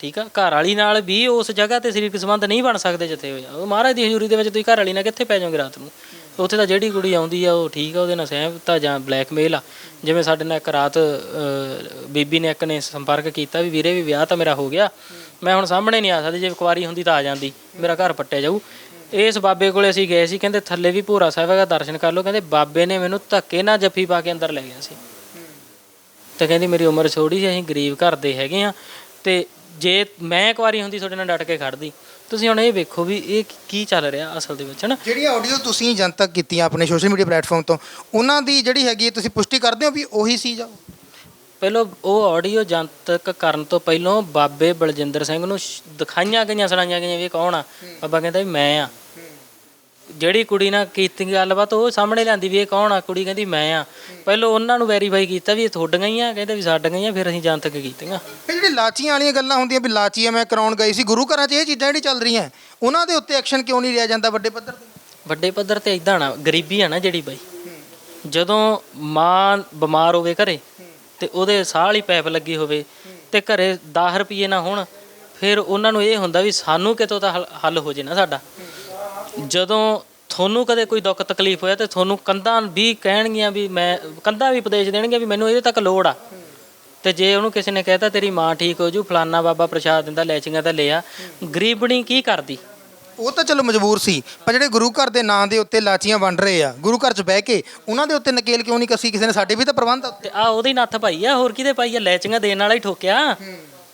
ਠੀਕ ਆ? ਘਰ ਵਾਲੀ ਨਾਲ ਵੀ ਉਸ ਜਗ੍ਹਾ ਤੇ ਸਰੀਰਕ ਸੰਬੰਧ ਨਹੀਂ ਬਣ ਸਕਦੇ ਜਿੱਥੇ ਹੋਇਆ ਉਹ ਮਹਾਰਾਜ ਦੀ ਹਜ਼ੂਰੀ ਦੇ ਵਿੱਚ ਤੁਸੀਂ ਘਰ ਵਾਲੀ ਨਾਲ ਕਿੱਥੇ ਪੈ ਜਾਓਗੇ ਰਾਤ ਨੂੰ? ਉੱਥੇ ਤਾਂ ਜਿਹੜੀ ਕੁੜੀ ਆਉਂਦੀ ਆ, ਉਹ ਠੀਕ ਆ, ਉਹਦੇ ਨਾਲ ਸਹਿਮਤ ਆ ਜਾਂ ਬਲੈਕਮੇਲ ਆ। ਜਿਵੇਂ ਸਾਡੇ ਨਾਲ ਇੱਕ ਰਾਤ ਬੀਬੀ ਨੇ ਇੱਕ ਨੇ ਸੰਪਰਕ ਕੀਤਾ ਵੀ ਵੀਰੇ ਵੀ ਵਿਆਹ ਤਾਂ ਮੇਰਾ ਹੋ ਗਿਆ। ਮੈਂ ਹੁਣ ਸਾਹਮਣੇ ਨਹੀਂ ਆ ਸਕਦੀ, ਜੇ ਕੁਆਰੀ ਹੁੰਦੀ ਤਾਂ ਆ ਜਾਂਦੀ, ਮੇਰਾ ਘਰ ਪੱਟਿਆ ਜਾਊ। ਇਸ ਬਾਬੇ ਕੋਲੇ ਅਸੀਂ ਗਏ ਸੀ, ਕਹਿੰਦੇ ਥੱਲੇ ਵੀ ਭੋਰਾ ਸਾਹਿਬ ਹੈਗਾ, ਦਰਸ਼ਨ ਕਰ ਲਓ। ਕਹਿੰਦੇ ਬਾਬੇ ਨੇ ਮੈਨੂੰ ਧੱਕੇ ਨਾਲ ਜੱਫੀ ਪਾ ਕੇ ਅੰਦਰ ਲੈ ਗਿਆ ਸੀ। ਤੇ ਕਹਿੰਦੀ ਮੇਰੀ ਉਮਰ ਛੋਟੀ ਸੀ, ਅਸੀਂ ਗਰੀਬ ਘਰ ਦੇ ਹੈਗੇ ਆ। ਤੇ ਜੇ ਮੈਂ ਇੱਕ ਹੁੰਦੀ, ਤੁਹਾਡੇ ਨਾਲ ਡਟ ਕੇ ਖੜਦੀ ਤੁਸੀਂ ਹੁਣ ਇਹ ਵੇਖੋ ਵੀ ਇਹ ਕੀ ਚੱਲ ਰਿਹਾ ਅਸਲ ਦੇ ਵਿੱਚ ਹਨਾ? ਜਿਹੜੀਆਂ ਆਡੀਓ ਤੁਸੀਂ ਜਨਤਕ ਕੀਤੀਆਂ ਆਪਣੇ ਸੋਸ਼ਲ ਮੀਡੀਆ ਪਲੇਟਫਾਰਮ ਤੋਂ ਉਹਨਾਂ ਦੀ ਜਿਹੜੀ ਹੈਗੀ ਹੈ, ਤੁਸੀਂ ਪੁਸ਼ਟੀ ਕਰਦੇ ਹੋ ਵੀ ਉਹੀ ਸੀ ਜਾਂ? ਪਹਿਲਾਂ ਉਹ ਆਡੀਓ ਜਨਤਕ ਕਰਨ ਤੋਂ ਪਹਿਲਾਂ ਬਾਬੇ ਬਲਜਿੰਦਰ ਸਿੰਘ ਨੂੰ ਸ਼- ਦਿਖਾਈਆਂ ਗਈਆਂ ਸੁਣਾਈਆਂ ਗਈਆਂ ਵੀ ਇਹ ਕੌਣ ਆ? ਬਾਬਾ ਕਹਿੰਦਾ ਵੀ ਮੈਂ ਆ। ਜਿਹੜੀ ਕੁੜੀ ਨਾਲ ਕੀਤੀ ਗੱਲਬਾਤ ਉਹ ਸਾਹਮਣੇ ਲਿਆਂਦੀ ਵੀ ਇਹ ਕੌਣ ਆ? ਕੁੜੀ ਕਹਿੰਦੀ ਮੈਂ ਆ। ਪਹਿਲਾਂ ਉਹਨਾਂ ਨੂੰ ਵੈਰੀਫਾਈ ਕੀਤਾ ਵੀ ਇਹ ਤੁਹਾਡੀਆਂ ਹੀ ਆ ਕਹਿੰਦੇ ਵੀ ਸਾਡੀਆਂ ਹੀ ਆ ਫਿਰ ਅਸੀਂ ਜਨਤਕ ਕੀਤੀਆਂ। ਇਹ ਜਿਹੜੀ ਲਾਚੀਆਂ ਵਾਲੀਆਂ ਗੱਲਾਂ ਹੁੰਦੀਆਂ ਵੀ ਲਾਚੀਆਂ ਮੈਂ ਕਰਾਉਣ ਗਈ ਸੀ ਗੁਰੂ ਘਰਾਂ 'ਚ ਇਹ ਚੀਜ਼ਾਂ ਜਿਹੜੀ ਚੱਲ ਰਹੀਆਂ ਉਹਨਾਂ ਦੇ ਉੱਤੇ ਐਕਸ਼ਨ ਕਿਉਂ ਨਹੀਂ ਲਿਆ ਜਾਂਦਾ ਵੱਡੇ ਪੱਧਰ ਤੇ? ਵੱਡੇ ਪੱਧਰ ਤੇ ਇਦਾਂ ਨਾ ਗਰੀਬੀ ਆ ਨਾ ਜਿਹੜੀ ਬਾਈ। ਜਦੋਂ ਮਾਂ ਬਿਮਾਰ ਹੋਵੇ ਘਰੇ ਤੇ ਉਹਦੇ ਸਾਹ ਵਾਲੀ ਪੈਪ ਲੱਗੀ ਹੋਵੇ ਤੇ ਘਰੇ 10 ਰੁਪਏ ਨਾ ਹੋਣ ਫਿਰ ਉਹਨਾਂ ਨੂੰ ਇਹ ਹੁੰਦਾ ਵੀ ਸਾਨੂੰ ਕਿਤੋਂ ਤਾਂ ਹੱਲ- ਹੱਲ ਹੋ ਜੇ ਨਾ ਸਾਡਾ। ਜਦੋਂ ਤੁਹਾਨੂੰ ਕਦੇ ਕੋਈ ਦੁੱਖ ਤਕਲੀਫ ਹੋਇਆ ਤੇ ਤੁਹਾਨੂੰ ਕੰਧਾਂ ਵੀ ਕਹਿਣਗੀਆਂ ਵੀ ਮੈਂ ਕੰਧਾਂ ਵੀ ਉਪਦੇਸ਼ ਦੇਣਗੀਆਂ ਵੀ ਮੈਨੂੰ ਇਹਦੇ ਤੱਕ ਲੋੜ ਆ। ਤੇ ਜੇ ਉਹਨੂੰ ਕਿਸੇ ਨੇ ਕਹਿਤਾ ਤੇਰੀ ਮਾਂ ਠੀਕ ਹੋ ਜੂ ਫਲਾਨਾ ਬਾਬਾ ਪ੍ਰਸ਼ਾਦ ਦਿੰਦਾ ਲੈਚੀਆਂ ਤਾਂ ਲਿਆ। ਗਰੀਬਣੀ ਕੀ ਕਰਦੀ? ਉਹ ਤਾਂ ਚਲੋ ਮਜਬੂਰ ਸੀ ਪਰ ਜਿਹੜੇ ਗੁਰੂ ਘਰ ਦੇ ਨਾਂ ਦੇ ਉੱਤੇ ਲਾਚੀਆਂ ਵੰਡ ਰਹੇ ਆ ਗੁਰੂ ਘਰ 'ਚ ਬਹਿ ਕੇ ਉਹਨਾਂ ਦੇ ਉੱਤੇ ਨਕੇਲ ਕਿਉਂ ਨਹੀਂ ਕੱਸੀ? ਕਿਸੇ ਨੇ ਸਾਡੇ ਵੀ ਤਾਂ ਪ੍ਰਬੰਧ ਤੇ ਆ ਉਹਦੀ ਨੱਥ ਪਾਈ ਆ ਹੋਰ ਕਿਹਦੇ ਪਾਈ ਆ? ਲੈਚੀਆਂ ਦੇਣ ਵਾਲਾ ਹੀ ਠੋਕਿਆ।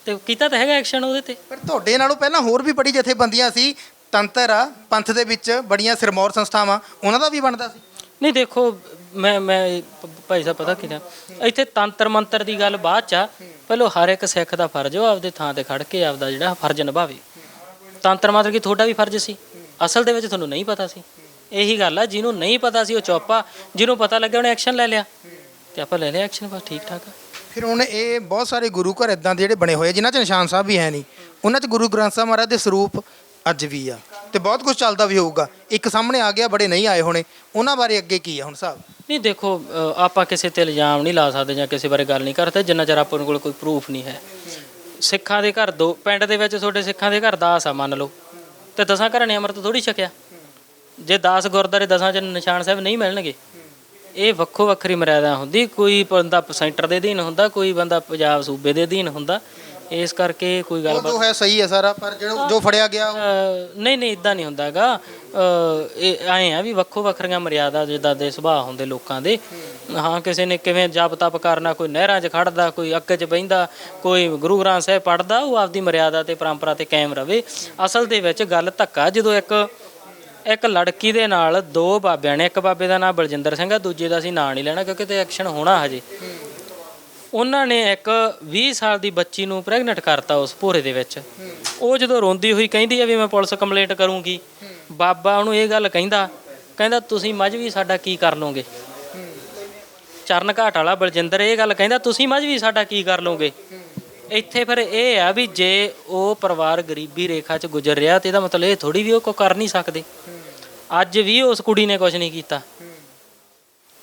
ਤੇ ਕੀਤਾ ਤਾਂ ਹੈਗਾ ਐਕਸ਼ਨ ਉਹਦੇ ਤੇ। ਪਰ ਤੁਹਾਡੇ ਨਾਲੋਂ ਪਹਿਲਾਂ ਹੋਰ ਵੀ ਬੜੀ ਜਥੇਬੰਦੀਆਂ ਸੀ ਤੰਤਰ ਆ ਪੰਥ ਦੇ ਵਿੱਚ ਬੜੀਆਂ ਸਿਰਮੌਰ ਸੰਸਥਾਵਾਂ ਉਹਨਾਂ ਦਾ ਵੀ ਬਣਦਾ ਸੀ? ਨਹੀਂ ਦੇਖੋ ਮੈਂ ਮੈਂ ਭ- ਭਾਈ ਸਾਹਿਬ ਪਤਾ ਕਿਦਾਂ? ਇੱਥੇ ਤੰਤਰ ਮੰਤਰ ਦੀ ਗੱਲ ਬਾਅਦ ਚ ਆ। ਪਹਿਲਾਂ ਹਰ ਇੱਕ ਸਿੱਖ ਦਾ ਫਰਜ਼ ਉਹ ਆਪਦੇ ਥਾਂ ਤੇ ਖੜ ਕੇ ਆਪਦਾ ਜਿਹੜਾ ਫਰਜ਼ ਨਿਭਾਵੇ। ਤੰਤਰ ਮੰਤਰ ਕੀ ਤੁਹਾਡਾ ਵੀ ਫਰਜ਼ ਸੀ? ਅਸਲ ਦੇ ਵਿੱਚ ਤੁਹਾਨੂੰ ਨਹੀਂ ਪਤਾ ਸੀ। ਇਹੀ ਗੱਲ ਆ ਜਿਹਨੂੰ ਨਹੀਂ ਪਤਾ ਸੀ ਉਹ ਚੁੱਪਾ ਜਿਹਨੂੰ ਪਤਾ ਲੱਗਿਆ ਉਹਨੇ ਐਕਸ਼ਨ ਲੈ ਲਿਆ। ਤੇ ਆਪਾਂ ਲੈ ਲਿਆ ਐਕਸ਼ਨ ਬਸ ਠੀਕ ਠਾਕ ਆ। ਫਿਰ ਹੁਣ ਇਹ ਬਹੁਤ ਸਾਰੇ ਗੁਰੂ ਘਰ ਇਦਾਂ ਦੇ ਜਿਹੜੇ ਬਣੇ ਹੋਏ ਆ, ਜਿਨ੍ਹਾਂ 'ਚ ਨਿਸ਼ਾਨ ਸਾਹਿਬ ਵੀ ਹੈ ਨਹੀਂ। ਉਹਨਾਂ 'ਚ ਗੁਰੂ ਗ੍ਰੰਥ ਸਾਹਿਬ ਮਹਾਰਾਜ ਦੇ ਸਰੂਪ ਅੱਜ ਵੀ ਆ। ਤੇ ਬਹੁਤ ਕੁਝ ਚੱਲਦਾ ਵੀ ਹੋਊਗਾ। ਇੱਕ ਸਾਹਮਣੇ ਆ ਗਿਆ ਬੜੇ ਨਹੀਂ ਆਏ ਹੋਣੇ। ਉਹਨਾਂ ਬਾਰੇ ਅੱਗੇ ਕੀ ਆ ਹੁਣ ਸਾਹਿਬ ਨਹੀਂ ਦੇਖੋ ਅ, ਆਪਾਂ ਕਿਸੇ ਤੇ ਇਲਜ਼ਾਮ ਨਹੀਂ ਲਾ ਸਕਦੇ ਜਾਂ ਕਿਸੇ ਬਾਰੇ ਗੱਲ ਨਹੀਂ ਕਰਦੇ। ਜਿੰਨਾ ਚਿਰ ਆਪਾਂ ਕੋਲ ਕੋਈ ਪ੍ਰੂਫ ਨਹੀਂ ਹੈ। ਸਿੱਖਾਂ ਦੇ ਘਰ ਦੋ ਪਿੰਡ ਦੇ ਵਿੱਚ ਤੁਹਾਡੇ ਸਿੱਖਾਂ ਦੇ ਘਰ ਦਾਸ ਆ ਮੰਨ ਲਓ। ਤੇ ਦਸਾਂ ਘਰਾਂ ਨੇ ਅੰਮ੍ਰਿਤ ਥੋੜੀ ਛਕਿਆ। ਜੇ 10 ਗੁਰਦਾਰੇ ਦਸਾਂ ਚ ਨਿਸ਼ਾਨ ਸਾਹਿਬ ਨਹੀਂ ਮਿਲਣਗੇ ਇਹ ਵੱਖੋ ਵੱਖਰੀ ਮਰਿਆਦਾ ਹੁੰਦੀ। ਕੋਈ ਬੰਦਾ ਸੈਂਟਰ ਦੇ ਅਧੀਨ ਹੁੰਦਾ ਕੋਈ ਬੰਦਾ ਪੰਜਾਬ ਸੂਬੇ ਦੇ ਅਧੀਨ ਹੁੰਦਾ। ਇਸ ਕਰਕੇ ਕੋਈ ਉਹ ਗੱਲ ਜੋ ਹੈ ਸਹੀ ਹੈ ਸਾਰਾ ਪਰ ਜਿਹੜਾ ਜੋ ਫੜਿਆ ਗਿਆ ਉਹ- ਨਹੀਂ ਨਹੀਂ ਇਦਾਂ ਨਹੀਂ ਹੁੰਦਾਗਾ ਇਹ ਐਂ ਆ ਵੀ ਵੱਖੋ ਵੱਖਰੀਆਂ ਮਰਿਆਦਾ ਜਿੱਦਾਂ ਦੇ ਸੁਭਾਅ ਹੁੰਦੇ ਲੋਕਾਂ ਦੇ। ਹਾਂ ਕਿਸੇ ਨੇ ਕਿਵੇਂ ਜਪ ਤਪ ਕਰਨਾ ਕੋਈ ਨਹਿਰਾਂ 'ਚ ਖੜਦਾ ਕੋਈ ਅੱਗ 'ਚ ਬਹਿੰਦਾ ਕੋਈ ਗੁਰੂ ਗ੍ਰੰਥ ਸਾਹਿਬ ਪੜਦਾ ਉਹ ਆਪਦੀ ਮਰਿਆਦਾ ਤੇ ਪਰੰਪਰਾ ਤੇ ਕਾਇਮ ਰਵੇ। ਅਸਲ ਦੇ ਵਿੱਚ ਗੱਲ ਧੱਕਾ ਜਦੋਂ ਇੱਕ ਇੱਕ ਲੜਕੀ ਦੇ ਨਾਲ ਦੋ ਬਾਬਿਆਂ ਨੇ ਇੱਕ ਬਾਬੇ ਦਾ ਨਾਮ ਬਲਜਿੰਦਰ ਸਿੰਘ ਆ ਦੂਜੇ ਦਾ ਅਸੀਂ ਨਾਂ ਨਹੀਂ ਲੈਣਾ ਕਿਉਂਕਿ ਤੇ ਐਕਸ਼ਨ ਹੋਣਾ ਹਜੇ। ਉਹਨਾਂ ਨੇ ਇੱਕ 20 ਸਾਲ ਦੀ ਬੱਚੀ ਨੂੰ ਪ੍ਰੈਗਨੈਂਟ ਕਰਤਾ ਉਸ ਭੋਰੇ ਦੇ ਵਿੱਚ। ਉਹ ਜਦੋਂ ਰੋਂਦੀ ਹੋਈ ਕਹਿੰਦੀ ਆ ਵੀ ਮੈਂ ਪੁਲਿਸ ਕੰਪਲੇਂਟ ਕਰੂੰਗੀ। ਬਾਬਾ ਉਹਨੂੰ ਇਹ ਗੱਲ ਕਹਿੰਦਾ ਕਹਿੰਦਾ, ਤੁਸੀਂ ਮਜਵੀ ਸਾਡਾ ਕੀ ਕਰ ਲੋਗੇ ਚਰਨ ਘਾਟ ਵਾਲਾ ਬਲਜਿੰਦਰ ਇਹ ਗੱਲ ਕਹਿੰਦਾ, ਤੁਸੀਂ ਮਜਵੀ ਸਾਡਾ ਕੀ ਕਰ ਲੋਗੇ ਇੱਥੇ ਫਿਰ ਇਹ ਆ ਵੀ ਜੇ ਉਹ ਪਰਿਵਾਰ ਗਰੀਬੀ ਰੇਖਾ 'ਚ ਗੁਜ਼ਰ ਰਿਹਾ ਤੇ ਇਹਦਾ ਮਤਲਬ ਇਹ ਥੋੜੀ ਵੀ ਉਹ ਕੋ ਕਰ ਨਹੀਂ ਸਕਦੇ। ਅੱਜ ਵੀ ਉਸ ਕੁੜੀ ਨੇ ਕੁਝ ਨਹੀਂ ਕੀਤਾ।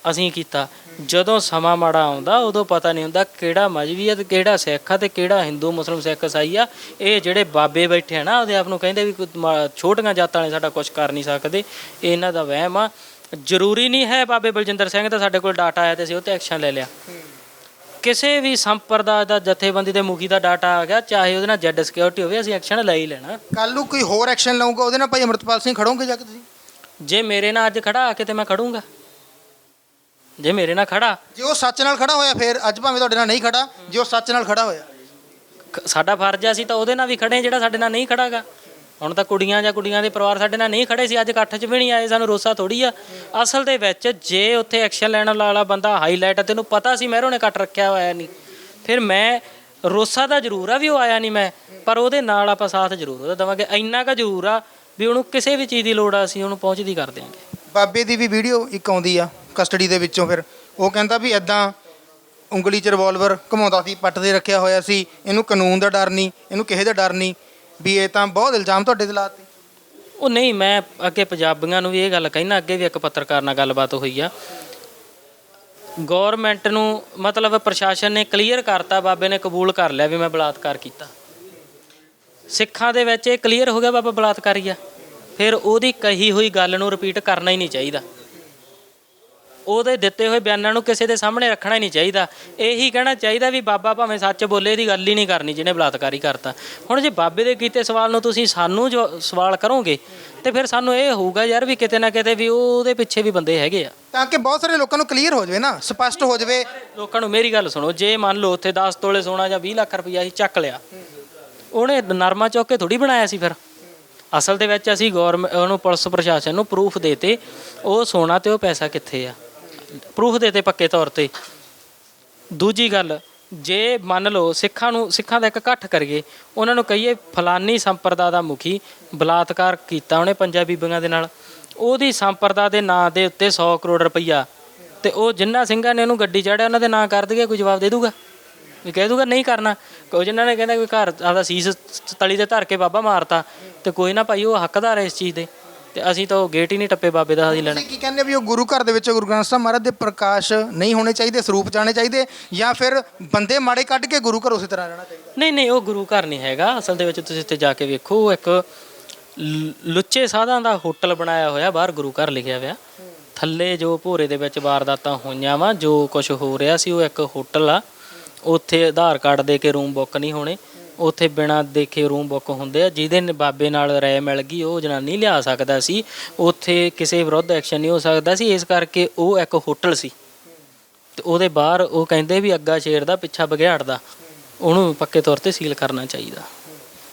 ਅਸੀਂ ਕੀਤਾ। ਜਦੋਂ ਸਮਾਂ ਮਾੜਾ ਆਉਂਦਾ ਉਦੋਂ ਪਤਾ ਨਹੀਂ ਹੁੰਦਾ ਕਿਹੜਾ ਮਜਬੀ ਹੈ ਤੇ ਕਿਹੜਾ ਸਿੱਖ ਆ ਤੇ ਕਿਹੜਾ ਹਿੰਦੂ ਮੁਸਲਮ ਸਿੱਖ ਇਸਾਈ ਆ। ਇਹ ਜਿਹੜੇ ਬਾਬੇ ਬੈਠੇ ਆ ਨਾ ਉਹਦੇ ਆਪ ਨੂੰ ਕਹਿੰਦੇ ਵੀ ਕੋਈ ਮਾ- ਛੋਟੀਆਂ ਜਾਤਾਂ ਵਾਲੇ ਸਾਡਾ ਕੁਝ ਕਰ ਨਹੀਂ ਸਕਦੇ। ਇਹ ਇਹਨਾਂ ਦਾ ਵਹਿਮ ਆ। ਜ਼ਰੂਰੀ ਨਹੀਂ ਹੈ ਬਾਬੇ ਬਲਜਿੰਦਰ ਸਿੰਘ ਦਾ ਸਾਡੇ ਕੋਲ ਡਾਟਾ ਆਇਆ ਤੇ ਅਸੀਂ ਉਹ ਤੇ ਐਕਸ਼ਨ ਲੈ ਲਿਆ। ਕਿਸੇ ਵੀ ਸੰਪਰਦਾ ਦਾ ਜਥੇਬੰਦੀ ਦੇ ਮੁਖੀ ਦਾ ਡਾਟਾ ਆ ਗਿਆ ਚਾਹੇ ਉਹਦੇ ਨਾਲ ਜੈਡ ਸਿਕਿਉਰਿਟੀ ਹੋਵੇ ਅਸੀਂ ਐਕਸ਼ਨ ਲੈ ਹੀ ਲੈਣਾ। ਕੱਲ ਨੂੰ ਕੋਈ ਹੋਰ ਐਕਸ਼ਨ ਲਊਗਾ ਉਹਦੇ ਨਾਲ ਭਾਈ ਅਮਰਤਪਾਲ ਸਿੰਘ ਖੜੋਗੇ ਜਾ ਕੇ ਤੁਸੀਂ? ਜੇ ਮੇਰੇ ਨਾਲ ਅੱਜ ਖੜਾ ਆ ਕੇ ਤੇ ਮੈਂ ਖੜੂੰਗਾ। ਜੇ ਮੇਰੇ ਨਾਲ ਖੜਾ ਜੇ ਉਹ ਸੱਚ ਨਾਲ ਖੜਾ ਹੋਇਆ ਫਿਰ ਅੱਜ ਭਾਵੇਂ ਤੁਹਾਡੇ ਨਾਲ ਨਹੀਂ ਖੜਾ ਜੇ ਉਹ ਸੱਚ ਨਾਲ ਖੜਾ ਹੋਇਆ। ਸਾਡਾ ਫਰਜ਼ ਆ ਸੀ ਤਾਂ ਉਹਦੇ ਨਾਲ ਵੀ ਖੜੇ ਜਿਹੜਾ ਸਾਡੇ ਨਾਲ ਨਹੀਂ ਖੜਾਗਾ। ਹੁਣ ਤਾਂ ਕੁੜੀਆਂ ਜਾਂ ਕੁੜੀਆਂ ਦੇ ਪਰਿਵਾਰ ਸਾਡੇ ਨਾਲ ਨਹੀਂ ਖੜੇ ਸੀ ਅੱਜ ਇਕੱਠ 'ਚ ਵੀ ਨਹੀਂ ਆਏ ਸਾਨੂੰ ਰੋਸਾ ਥੋੜੀ ਆ। ਅਸਲ ਦੇ ਵਿੱਚ ਜੇ ਉੱਥੇ ਐਕਸ਼ਨ ਲੈਣ ਵਾਲਾ ਬੰਦਾ ਹਾਈਲਾਈਟ ਆ ਤੈਨੂੰ ਪਤਾ ਸੀ ਮਹਿਰੋਂ ਨੇ ਕੱਟ ਰੱਖਿਆ ਹੋਇਆ ਨਹੀਂ। ਫਿਰ ਮੈਂ ਰੋਸਾ ਦਾ ਜ਼ਰੂਰ ਆ ਵੀ ਉਹ ਆਇਆ ਨਹੀਂ ਮੈਂ ਪਰ ਉਹਦੇ ਨਾਲ ਆਪਾਂ ਸਾਥ ਜ਼ਰੂਰ ਉਹਦਾ ਦੇਵਾਂਗੇ। ਇੰਨਾ ਕੁ ਜ਼ਰੂਰ ਆ ਵੀ ਉਹਨੂੰ ਕਿਸੇ ਵੀ ਚੀਜ਼ ਦੀ ਲੋੜ ਆ ਅਸੀਂ ਉਹਨੂੰ ਪਹੁੰਚਦੀ ਕਰ ਦਿਆਂਗੇ। ਬਾਬੇ ਦੀ ਵੀ ਵੀਡੀਓ ਇੱਕ ਆਉਂਦੀ ਆ। ਕਸਟਡੀ ਦੇ ਵਿੱਚੋਂ ਫਿਰ। ਉਹ ਕਹਿੰਦਾ ਵੀ ਐਦਾਂ ਉਂਗਲੀ 'ਚ ਰਿਵਾਲਵਰ ਘੁਮਾਉਂਦਾ ਸੀ, ਪੱਟ ਦੇ ਰੱਖਿਆ ਹੋਇਆ ਸੀ। ਇਹਨੂੰ ਕਾਨੂੰਨ ਦਾ ਡਰ ਨਹੀਂ, ਇਹਨੂੰ ਕਿਸੇ ਦਾ ਡਰ ਨਹੀਂ ਵੀ ਇਹ ਤਾਂ ਬਹੁਤ ਇਲਜ਼ਾਮ ਤੁਹਾਡੇ ਤੇ ਲਾਤੇ। ਉਹ ਨਹੀਂ, ਮੈਂ ਅੱਗੇ ਪੰਜਾਬੀਆਂ ਨੂੰ ਵੀ ਇਹ ਗੱਲ ਕਹਿਣਾ ਅੱਗੇ ਵੀ ਇੱਕ ਪੱਤਰਕਾਰ ਨਾਲ ਗੱਲਬਾਤ ਹੋਈ ਆ। ਗਵਰਨਮੈਂਟ ਨੂੰ ਮਤਲਬ ਪ੍ਰਸ਼ਾਸਨ ਨੇ ਕਲੀਅਰ ਕਰਤਾ, ਬਾਬੇ ਨੇ ਕਬੂਲ ਕਰ ਲਿਆ ਵੀ ਮੈਂ ਬਲਾਤਕਾਰ ਕੀਤਾ। ਸਿੱਖਾਂ ਦੇ ਵਿੱਚ ਇਹ ਕਲੀਅਰ ਹੋ ਗਿਆ ਬਾਬਾ ਬਲਾਤਕਾਰੀ ਆ। ਫਿਰ ਉਹਦੀ ਕਹੀ ਹੋਈ ਗੱਲ ਨੂੰ ਰਿਪੀਟ ਕਰਨਾ ਹੀ ਨਹੀਂ ਚਾਹੀਦਾ। ਉਹਦੇ ਦਿੱਤੇ ਹੋਏ ਬਿਆਨਾਂ ਨੂੰ ਕਿਸੇ ਦੇ ਸਾਹਮਣੇ ਰੱਖਣਾ ਹੀ ਨਹੀਂ ਚਾਹੀਦਾ। ਇਹੀ ਕਹਿਣਾ ਚਾਹੀਦਾ ਵੀ ਬਾਬਾ ਭਾਵੇਂ ਸੱਚ ਬੋਲੇ ਇਹਦੀ ਗੱਲ ਹੀ ਨਹੀਂ ਕਰਨੀ ਜਿਹਨੇ ਬਲਾਤਕਾਰੀ ਕਰਤਾ। ਹੁਣ ਜੇ ਬਾਬੇ ਦੇ ਕੀਤੇ ਸਵਾਲ ਨੂੰ ਤੁਸੀਂ ਸਾਨੂੰ ਜੋ ਸਵਾਲ ਕਰੋਗੇ ਤੇ ਫਿਰ ਸਾਨੂੰ ਇਹ ਹੋਊਗਾ ਯਾਰ ਵੀ ਕਿਤੇ ਨਾ ਕਿਤੇ ਵੀ ਉਹਦੇ ਪਿੱਛੇ ਵੀ ਬੰਦੇ ਹੈਗੇ ਆ। ਤਾਂ ਕਿ ਬਹੁਤ ਸਾਰੇ ਲੋਕਾਂ ਨੂੰ ਕਲੀਅਰ ਹੋ ਜਾਵੇ ਨਾ ਸਪਸ਼ਟ ਹੋ ਜਾਵੇ। ਲੋਕਾਂ ਨੂੰ ਮੇਰੀ ਗੱਲ ਸੁਣੋ ਜੇ ਮੰਨ ਲਓ ਉੱਥੇ 10 ਤੋਲੇ ਸੋਨਾ ਜਾਂ 20 ਲੱਖ ਰੁਪਈਆ ਅਸੀਂ ਚੱਕ ਲਿਆ ਉਹਨੇ ਨਰਮਾ ਚੌਕ ਕੇ ਥੋੜੀ ਬਣਾਇਆ ਸੀ ਫਿਰ। ਅਸਲ ਦੇ ਵਿੱਚ ਅਸੀਂ ਗੌਰਮੈਂਟ ਉਹਨੂੰ ਪੁਲਿਸ ਪ੍ਰਸ਼ਾਸਨ ਨੂੰ ਪ੍ਰੂਫ ਦੇਤੇ ਉਹ ਸੋਨਾ ਤੇ ਉਹ ਪੈਸਾ ਕਿੱਥੇ ਆ? ਪ੍ਰੂਫ ਦੇ ਤੇ ਪੱਕੇ ਤੌਰ ਤੇ। ਦੂਜੀ ਗੱਲ, ਜੇ ਮੰਨ ਲਓ ਸਿੱਖਾਂ ਨੂੰ ਸਿੱਖਾਂ ਦਾ ਇੱਕ ਇਕੱਠ ਕਰੀਏ, ਉਹਨਾਂ ਨੂੰ ਕਹੀਏ ਫਲਾਨੀ ਸੰਪਰਦਾ ਦਾ ਮੁਖੀ ਬਲਾਤਕਾਰ ਕੀਤਾ ਉਹਨੇ ਪੰਜਾਬੀ ਬੀਬੀਆਂ ਦੇ ਨਾਲ। ਉਹਦੀ ਸੰਪਰਦਾ ਦੇ ਨਾਂ ਦੇ ਉੱਤੇ 100 ਕਰੋੜ ਰੁਪਈਆ। ਤੇ ਉਹ ਜਿੰਨਾ ਸਿੰਘਾਂ ਨੇ ਉਹਨੂੰ ਗੱਡੀ ਚੜਿਆ, ਉਹਨਾਂ ਦੇ ਨਾਂ ਕਰ ਦਈਏ, ਕੋਈ ਜਵਾਬ ਦੇ ਦੂਗਾ ਵੀ ਕਹਿ ਦੂਗਾ ਨਹੀਂ ਕਰਨਾ। ਕੋਈ ਜਿਨ੍ਹਾਂ ਨੇ ਕਹਿੰਦਾ ਵੀ ਘਰ ਆਪਦਾ ਸੀਸ ਤਲੀ ਤੇ ਧਰ ਕੇ ਬਾਬਾ ਮਾਰਤਾ, ਤੇ ਕੋਈ ਨਾ ਭਾਈ, ਉਹ ਹੱਕਦਾਰ ਹੈ ਇਸ ਚੀਜ਼ ਦੇ। ਤੇ ਅਸੀਂ ਤਾਂ ਉਹ ਗੇਟ ਹੀ ਨਹੀਂ ਟੱਪੇ ਬਾਬੇ ਦਾ ਅਸੀਂ ਲੈਣਾ। ਤੁਸੀਂ ਕੀ ਕਹਿੰਦੇ ਵੀ ਉਹ ਗੁਰੂ ਘਰ ਦੇ ਵਿੱਚ ਗੁਰੂ ਗ੍ਰੰਥ ਸਾਹਿਬ ਮਹਾਰਾਜ ਦੇ ਪ੍ਰਕਾਸ਼ ਨਹੀਂ ਹੋਣੇ ਚਾਹੀਦੇ ਸਰੂਪ ਜਾਣੇ ਚਾਹੀਦੇ ਜਾਂ ਫਿਰ ਬੰਦੇ ਮਾੜੇ ਕੱਢ ਕੇ ਗੁਰੂ ਘਰ ਉਸੇ ਤਰ੍ਹਾਂ ਰਹਿਣਾ ਚਾਹੀਦਾ? ਨਹੀਂ ਨਹੀਂ ਉਹ ਗੁਰੂ ਘਰ ਨਹੀਂ ਹੈਗਾ। ਅਸਲ ਦੇ ਵਿੱਚ ਤੁਸੀਂ ਇੱਥੇ ਜਾ ਕੇ ਵੇਖੋ ਉਹ ਇੱਕ ਲ- ਲੁੱਚੇ ਸਾਧਾਂ ਦਾ ਹੋਟਲ ਬਣਾਇਆ ਹੋਇਆ ਬਾਹਰ ਗੁਰੂ ਘਰ ਲਿਖਿਆ ਹੋਇਆ। ਥੱਲੇ ਜੋ ਭੋਰੇ ਦੇ ਵਿੱਚ ਵਾਰਦਾਤਾਂ ਹੋਈਆਂ ਵਾ ਜੋ ਕੁਝ ਹੋ ਰਿਹਾ ਸੀ ਉਹ ਇੱਕ ਹੋਟਲ ਆ। ਉੱਥੇ ਆਧਾਰ ਕਾਰਡ ਦੇ ਕੇ ਰੂਮ ਬੁੱਕ ਨਹੀਂ ਹੋਣੇ। ਉੱਥੇ ਬਿਨਾਂ ਦੇਖੇ ਰੂਮ ਬੁੱਕ ਹੁੰਦੇ ਆ, ਜਿਹਦੇ ਨ- ਬਾਬੇ ਨਾਲ ਰਾਏ ਮਿਲ ਗਈ, ਉਹ ਜਨਾਨੀ ਲਿਆ ਸਕਦਾ ਸੀ। ਉੱਥੇ ਕਿਸੇ ਵਿਰੁੱਧ ਐਕਸ਼ਨ ਨਹੀਂ ਹੋ ਸਕਦਾ ਸੀ, ਇਸ ਕਰਕੇ ਉਹ ਇੱਕ ਹੋਟਲ ਸੀ। ਤੇ ਉਹਦੇ ਬਾਹਰ ਉਹ ਕਹਿੰਦੇ ਵੀ ਅੱਗਾ ਸ਼ੇਰ ਦਾ ਪਿੱਛਾ ਬਘਿਆੜ ਦਾ ਉਹਨੂੰ ਪੱਕੇ ਤੌਰ ਤੇ ਸੀਲ ਕਰਨਾ ਚਾਹੀਦਾ।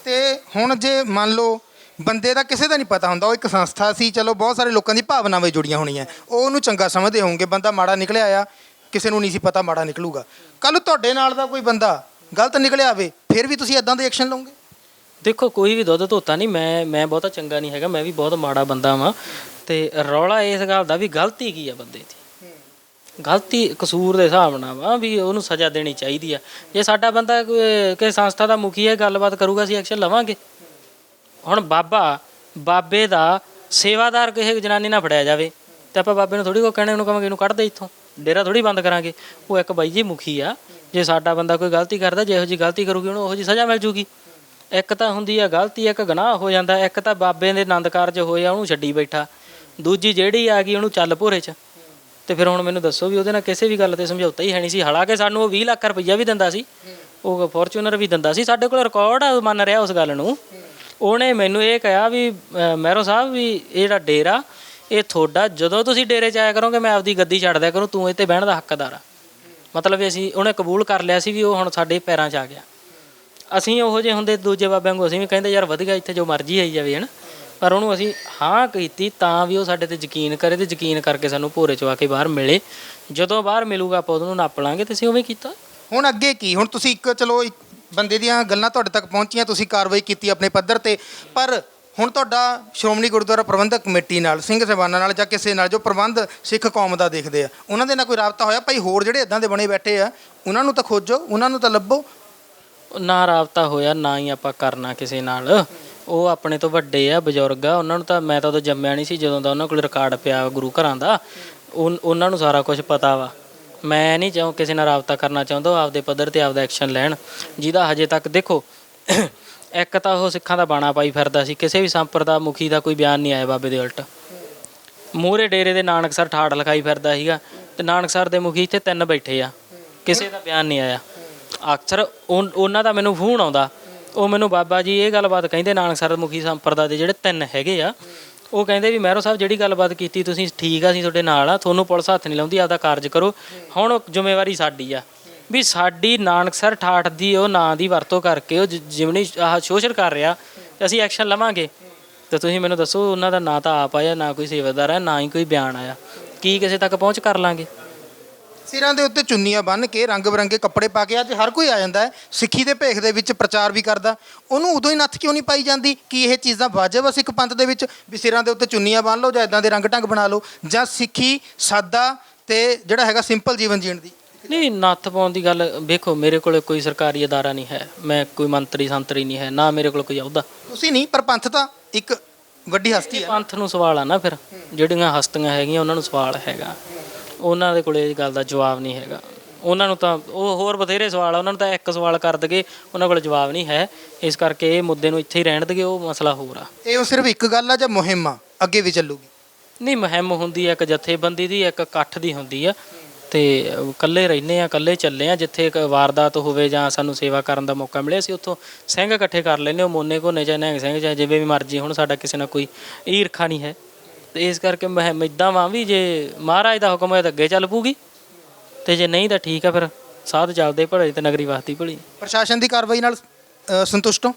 ਤੇ ਹੁਣ ਜੇ ਮੰਨ ਲਓ ਬੰਦੇ ਦਾ ਕਿਸੇ ਦਾ ਨਹੀਂ ਪਤਾ ਹੁੰਦਾ, ਉਹ ਇੱਕ ਸੰਸਥਾ ਸੀ, ਚਲੋ ਬਹੁਤ ਸਾਰੇ ਲੋਕਾਂ ਦੀ ਭਾਵਨਾਵਾਂ ਜੁੜੀਆਂ ਹੋਣੀਆਂ। ਉਹ ਉਹਨੂੰ ਚੰਗਾ ਸਮਝਦੇ ਹੋਣਗੇ, ਬੰਦਾ ਮਾੜਾ ਨਿਕਲਿਆ ਆ, ਕਿਸੇ ਨੂੰ ਨਹੀਂ ਸੀ ਪਤਾ ਮਾੜਾ ਨਿਕਲੂਗਾ। ਕੱਲ ਤੁਹਾਡੇ ਨਾਲ ਦਾ ਕੋਈ ਬੰਦਾ ਗਲਤ ਨਿਕਲਿਆ ਆਵੇ ਫਿਰ ਵੀ ਤੁਸੀਂ ਇਦਾਂ ਦੇ ਐਕਸ਼ਨ ਲਓਗੇ? ਦੇਖੋ, ਕੋਈ ਵੀ ਦੁੱਧ ਧੋਤਾ ਨਹੀਂ, ਮੈਂ ਮੈਂ ਬਹੁਤਾ ਚੰਗਾ ਨਹੀਂ ਹੈਗਾ, ਮੈਂ ਵੀ ਬਹੁਤ ਮਾੜਾ ਬੰਦਾ ਵਾਂ। ਤੇ ਰੌਲਾ ਇਸ ਗੱਲ ਦਾ ਵੀ ਗਲਤੀ ਕੀ ਆ ਬੰਦੇ ਦੀ? ਗਲਤੀ ਕਸੂਰ ਦੇ ਹਿਸਾਬ ਨਾਲ ਵਾ ਵੀ ਉਹਨੂੰ ਸਜ਼ਾ ਦੇਣੀ ਚਾਹੀਦੀ ਆ। ਜੇ ਸਾਡਾ ਬੰਦਾ ਕੋਈ- ਕਿਸੇ ਸੰਸਥਾ ਦਾ ਮੁਖੀ ਹੈ ਗੱਲਬਾਤ ਕਰੂਗਾ, ਅਸੀਂ ਐਕਸ਼ਨ ਲਵਾਂਗੇ। ਹੁਣ ਬਾਬਾ, ਬਾਬੇ ਦਾ ਸੇਵਾਦਾਰ ਕਿਸੇ ਜਨਾਨੀ ਨਾਲ ਫੜਿਆ ਜਾਵੇ, ਤੇ ਆਪਾਂ ਬਾਬੇ ਨੂੰ ਥੋੜੀ ਕੋ ਕਹਿਣਾ, ਉਹਨੂੰ ਕਹਾਂਗੇ, ਇਹਨੂੰ ਕੱਢ ਦੇ ਇੱਥੋਂ, ਡੇਰਾ ਥੋੜੀ ਬੰਦ ਕਰਾਂਗੇ। ਉਹ ਇੱਕ ਬਾਈ ਜੀ ਮੁਖੀ ਆ। ਜੇ ਸਾਡਾ ਬੰਦਾ ਕੋਈ ਗਲਤੀ ਕਰਦਾ ਜਿਹੋ ਜੀ ਗਲਤੀ ਕਰੂਗੀ, ਉਹਨੂੰ ਉਹੋ ਜੀ ਸਜ਼ਾ ਮਿਲ ਜੂਗੀ। ਇੱਕ ਤਾਂ ਹੁੰਦੀ ਆ ਗਲਤੀ, ਇੱਕ ਗੁਨਾਹ ਹੋ ਜਾਂਦਾ, ਇੱਕ ਤਾਂ ਬਾਬੇ ਦੇ ਆਨੰਦ ਕਾਰਜ ਹੋਇਆ ਉਹਨੂੰ ਛੱਡੀ ਬੈਠਾ। ਦੂਜੀ ਜਿਹੜੀ ਆ ਗਈ, ਉਹਨੂੰ ਚੱਲ ਭੋਰੇ ਚ। ਤੇ ਫਿਰ ਹੁਣ ਮੈਨੂੰ ਦੱਸੋ ਵੀ ਉਹਦੇ ਨਾਲ ਕਿਸੇ ਵੀ ਗੱਲ ਤੇ ਸਮਝੌਤਾ ਹੀ ਹੈ ਨਹੀਂ ਸੀ। ਹਾਲਾਂਕਿ ਸਾਨੂੰ ਉਹ 20 ਲੱਖ ਰੁਪਈਆ ਵੀ ਦਿੰਦਾ ਸੀ। ਉਹ ਫੋਰਚੂਨਰ ਵੀ ਦਿੰਦਾ ਸੀ। ਸਾਡੇ ਕੋਲ ਰਿਕਾਰਡ ਆ, ਮੰਨ ਰਿਹਾ ਉਸ ਗੱਲ ਨੂੰ। ਉਹਨੇ ਮੈਨੂੰ ਇਹ ਕਿਹਾ ਵੀ ਮਹਿਰੋ ਸਾਹਿਬ ਵੀ ਇਹ ਜਿਹੜਾ ਡੇਰਾ, ਇਹ ਤੁਹਾਡਾ, ਜਦੋਂ ਤੁਸੀਂ ਡੇਰੇ 'ਚ ਆਇਆ ਕਰੋਗੇ, ਮੈਂ ਆਪਦੀ ਗੱਦੀ ਛੱਡ ਦਿਆ ਕਰੂੰ, ਤੂੰ ਇੱਥੇ ਬਹਿਣ ਦਾ ਹੱਕਦਾਰ ਆ। ਮਤਲਬ ਵੀ ਅਸੀਂ ਉਹਨੇ ਕਬੂਲ ਕਰ ਲਿਆ ਸੀ ਵੀ ਉਹ ਹੁਣ ਸਾਡੇ ਪੈਰਾਂ 'ਚ ਆ ਗਿਆ। ਅਸੀਂ ਉਹੋ ਜਿਹੇ ਹੁੰਦੇ ਦੂਜੇ ਬਾਬਿਆਂ ਨੂੰ ਅਸੀਂ ਵੀ ਕਹਿੰਦੇ ਯਾਰ ਵਧੀਆ ਇੱਥੇ ਜੋ ਮਰਜ਼ੀ ਆਈ ਜਾਵੇ, ਹਨ। ਪਰ ਉਹਨੂੰ ਅਸੀਂ ਹਾਂ ਕੀਤੀ ਤਾਂ ਵੀ ਉਹ ਸਾਡੇ ਤੇ ਯਕੀਨ ਕਰੇ ਤੇ ਯਕੀਨ ਕਰਕੇ ਸਾਨੂੰ ਭੋਰੇ ਚ ਆ ਕੇ ਬਾਹਰ ਮਿਲੇ। ਜਦੋਂ ਬਾਹਰ ਮਿਲੂਗਾ ਆਪਾਂ ਉਹਨੂੰ ਨਾਪ ਲਾਂਗੇ ਤੇ ਅਸੀਂ ਉਵੇਂ ਕੀਤਾ। ਹੁਣ ਅੱਗੇ ਕੀ? ਹੁਣ ਤੁਸੀਂ ਇੱਕ, ਚਲੋ ਇੱਕ ਬੰਦੇ ਦੀਆਂ ਗੱਲਾਂ ਤੁਹਾਡੇ ਤੱਕ ਪਹੁੰਚੀਆਂ, ਤੁਸੀਂ ਕਾਰਵਾਈ ਕੀਤੀ ਆਪਣੇ ਪੱਧਰ ਤੇ। ਪਰ ਹੁਣ ਤੁਹਾਡਾ ਸ਼੍ਰੋਮਣੀ ਗੁਰਦੁਆਰਾ ਪ੍ਰਬੰਧਕ ਕਮੇਟੀ ਨਾਲ, ਸਿੰਘ ਸਾਹਿਬਾਨਾਂ ਨਾਲ ਜਾਂ ਕਿਸੇ ਨਾਲ ਜੋ ਪ੍ਰਬੰਧ ਸਿੱਖ ਕੌਮ ਦਾ ਦੇਖਦੇ ਆ, ਉਹਨਾਂ ਦੇ ਨਾਲ ਕੋਈ ਰਾਬਤਾ ਹੋਇਆ? ਭਾਈ ਹੋਰ ਜਿਹੜੇ ਇਦਾਂ ਦੇ ਬਣੇ ਬੈਠੇ ਆ, ਉਹਨਾਂ ਨੂੰ ਤਾਂ ਖੋਜੋ, ਉਹਨਾਂ ਨੂੰ ਤਾਂ ਲੱਭੋ। ਨਾ ਰਾਬਤਾ ਹੋਇਆ, ਨਾ ਹੀ ਆਪਾਂ ਕਰਨਾ ਕਿਸੇ ਨਾਲ। ਉਹ ਆਪਣੇ ਤੋਂ ਵੱਡੇ ਆ, ਬਜ਼ੁਰਗ ਆ, ਉਹਨਾਂ ਨੂੰ ਤਾਂ ਮੈਂ ਤਾਂ ਉਦੋਂ ਜੰਮਿਆ ਨਹੀਂ ਸੀ ਜਦੋਂ ਦਾ ਉਹਨਾਂ ਕੋਲ ਰਿਕਾਰਡ ਪਿਆ ਗੁਰੂ ਘਰਾਂ ਦਾ। ਉਨ- ਉਹਨਾਂ ਨੂੰ ਸਾਰਾ ਕੁਝ ਪਤਾ ਵਾ। ਮੈਂ ਨਹੀਂ ਚਾਹੁੰ ਕਿਸੇ ਨਾਲ ਰਾਬਤਾ ਕਰਨਾ ਚਾਹੁੰਦਾ, ਉਹ ਆਪਦੇ ਪੱਧਰ ਤੇ ਆਪਦਾ ਐਕਸ਼ਨ ਲੈਣ। ਜਿਹਦਾ ਹਜੇ ਤੱਕ ਦੇਖੋ ਇੱਕ ਤਾਂ ਉਹ ਸਿੱਖਾਂ ਦਾ ਬਾਣਾ ਪਾਈ ਫਿਰਦਾ ਸੀ, ਕਿਸੇ ਵੀ ਸੰਪਰਦਾ ਮੁਖੀ ਦਾ ਕੋਈ ਬਿਆਨ ਨਹੀਂ ਆਇਆ ਬਾਬੇ ਦੇ ਉਲਟ। ਮੂਹਰੇ ਡੇਰੇ ਦੇ ਨਾਨਕਸਰ ਠਾੜ ਲਿਖਾਈ ਫਿਰਦਾ ਸੀਗਾ ਤੇ ਨਾਨਕਸਰ ਦੇ ਮੁਖੀ ਇੱਥੇ ਤਿੰਨ ਬੈਠੇ ਆ, ਕਿਸੇ ਦਾ ਬਿਆਨ ਨਹੀਂ ਆਇਆ। ਅਕਸਰ ਉਨ- ਉਹਨਾਂ ਦਾ ਮੈਨੂੰ ਫੋਨ ਆਉਂਦਾ, ਉਹ ਮੈਨੂੰ ਬਾਬਾ ਜੀ ਇਹ ਗੱਲਬਾਤ ਕਹਿੰਦੇ ਨਾਨਕਸਰ ਮੁਖੀ ਸੰਪਰਦਾ ਦੇ ਜਿਹੜੇ ਤਿੰਨ ਹੈਗੇ ਆ, ਉਹ ਕਹਿੰਦੇ ਵੀ ਮਹਿਰੋ ਸਾਹਿਬ ਜਿਹੜੀ ਗੱਲਬਾਤ ਕੀਤੀ ਤੁਸੀਂ ਠੀਕ ਆ, ਅਸੀਂ ਤੁਹਾਡੇ ਨਾਲ ਆ, ਤੁਹਾਨੂੰ ਪੁਲਿਸ ਹੱਥ ਨਹੀਂ ਲਾਉਂਦੀ, ਆਪਦਾ ਕਾਰਜ ਕਰੋ। ਹੁਣ ਜ਼ਿੰਮੇਵਾਰੀ ਸਾਡੀ ਆ। ਵੀ ਸਾਡੀ ਨਾਨਕਸਰ ਠਾਠ ਦੀ ਉਹ ਨਾਂ ਦੀ ਵਰਤੋਂ ਕਰਕੇ ਉਹ ਜਿਮਨੀ ਆਹ ਸ਼ੋਸ਼ਣ ਕਰ ਰਿਹਾ, ਤੇ ਅਸੀਂ ਐਕਸ਼ਨ ਲਵਾਂਗੇ। ਤੇ ਤੁਸੀਂ ਮੈਨੂੰ ਦੱਸੋ, ਉਹਨਾਂ ਦਾ ਨਾਂ ਤਾਂ ਆਪ ਆਇਆ, ਨਾ ਕੋਈ ਸੇਵਾਦਾਰ ਹੈ ਨਾ ਹੀ ਕੋਈ ਬਿਆਨ ਆਇਆ। ਕੀ ਕਿਸੇ ਤੱਕ ਪਹੁੰਚ ਕਰ ਲਾਂਗੇ? ਸਿਰਾਂ ਦੇ ਉੱਤੇ ਚੁੰਨੀਆਂ ਬੰਨ੍ਹ ਕੇ, ਰੰਗ ਬਰੰਗੇ ਕੱਪੜੇ ਪਾ ਕੇ, ਅੱਜ ਹਰ ਕੋਈ ਆ ਜਾਂਦਾ ਹੈ, ਸਿੱਖੀ ਦੇ ਭੇਖ ਦੇ ਵਿੱਚ ਪ੍ਰਚਾਰ ਵੀ ਕਰਦਾ। ਉਹਨੂੰ ਉਦੋਂ ਹੀ ਨੱਥ ਕਿਉਂ ਨਹੀਂ ਪਾਈ ਜਾਂਦੀ ਕਿ ਇਹ ਚੀਜ਼ਾਂ ਵਾਜਬ ਆ ਸਿੱਖ ਪੰਥ ਦੇ ਵਿੱਚ? ਵੀ ਸਿਰਾਂ ਦੇ ਉੱਤੇ ਚੁੰਨੀਆਂ ਬੰਨ੍ਹ ਲਓ ਜਾਂ ਇਦਾਂ ਦੇ ਰੰਗ ਢੰਗ ਬਣਾ ਲਓ, ਜਾਂ ਸਿੱਖੀ, ਸਾਦਾ ਤੇ ਜਿਹੜਾ ਹੈਗਾ ਸਿੰਪਲ ਜੀਵਨ ਜੀਣ ਦੀ। ਨਹੀਂ ਨੱਥ ਪਾਉਣ ਦੀ ਗੱਲ ਵੇਖੋ ਮੇਰੇ ਕੋਲ ਕੋਈ ਸਰਕਾਰੀ ਅਦਾਰਾ ਨਹੀਂ ਹੈ। ਮੈਂ ਕੋਈ ਮੰਤਰੀ ਸੰਤਰੀ ਨਹੀਂ ਹੈ ਨਾ ਮੇਰੇ ਕੋਲ ਕੋਈ ਅਹੁਦਾ। ਤੁਸੀਂ ਨਹੀਂ ਪਰ ਪੰਥ ਤਾਂ ਇੱਕ ਵੱਡੀ ਹਸਤੀ ਹੈ। ਪੰਥ ਨੂੰ ਸਵਾਲ ਆ ਨਾ ਫਿਰ। ਜਿਹੜੀਆਂ ਹਸਤੀਆਂ ਹੈਗੀਆਂ ਉਹਨਾਂ ਨੂੰ ਸਵਾਲ ਹੈਗਾ। ਉਹਨਾਂ ਦੇ ਕੋਲੇ ਇਸ ਗੱਲ ਦਾ ਜਵਾਬ ਨਹੀਂ ਹੈਗਾ। ਉਹਨਾਂ ਨੂੰ ਤਾਂ ਉਹ ਹੋਰ ਬਥੇਰੇ ਸਵਾਲ ਆ। ਉਹਨਾਂ ਨੂੰ ਤਾਂ ਇੱਕ ਸਵਾਲ ਕਰ ਦਗੇ ਉਹਨਾਂ ਕੋਲ ਜਵਾਬ ਨਹੀਂ ਹੈ। ਇਸ ਕਰਕੇ ਇਹ ਮੁੱਦੇ ਨੂੰ ਇੱਥੇ ਹੀ ਰਹਿਣ ਦਗੇ ਉਹ ਮਸਲਾ ਹੋਰ ਆ। ਇਹ ਉਹ ਸਿਰਫ ਇੱਕ ਗੱਲ ਆ ਜਾਂ ਮੁਹਿੰਮ ਆ? ਅੱਗੇ ਵੀ ਚੱਲੂਗੀ। ਨਹੀਂ ਮੁਹਿੰਮ ਹੁੰਦੀ ਆ ਇੱਕ ਜਥੇਬੰਦੀ ਦੀ ਇੱਕ ਇਕੱਠ ਦੀ ਹੁੰਦੀ ਆ। ਤੇ ਇਕੱਲੇ ਰਹਿੰਦੇ ਆ ਇਕੱਲੇ ਚੱਲੇ ਆ ਜਿੱਥੇ ਇੱਕ ਵਾਰਦਾਤ ਹੋਵੇ ਜਾਂ ਸਾਨੂੰ ਸੇਵਾ ਕਰਨ ਦਾ ਮੌਕਾ ਮਿਲੇ ਅਸੀਂ ਉੱਥੋਂ ਸਿੰਘ ਇਕੱਠੇ ਕਰ ਲੈਂਦੇ ਹਾਂ ਮੋਨੇ ਕੋਨੇ ਜਾਂ ਨਿਹੰਗ ਸਿੰਘ ਜਾਂ ਜਿਵੇਂ ਵੀ ਮਰਜ਼ੀ ਹੁਣ ਸਾਡਾ ਕਿਸੇ ਨਾਲ ਕੋਈ ਈਰਖਾ ਨਹੀਂ ਹੈ। ਤੇ ਇਸ ਕਰਕੇ ਮੈਂ ਇਦਾਂ ਵਾਂ ਵੀ ਜੇ ਮਹਾਰਾਜ ਦਾ ਹੁਕਮ ਹੋਇਆ ਤਾਂ ਅੱਗੇ ਚੱਲ ਪੂਗੀ ਤੇ ਜੇ ਨਹੀਂ ਤਾਂ ਠੀਕ ਆ ਫਿਰ ਸਾਧ ਚੱਲਦੇ ਭਲੇ ਤੇ ਨਗਰੀ ਵਾਸਤੀ ਭਲੀ। ਪ੍ਰਸ਼ਾਸਨ ਦੀ ਕਾਰਵਾਈ ਨਾਲ ਅ, ਸੰਤੁਸ਼ਟ ਹੋ?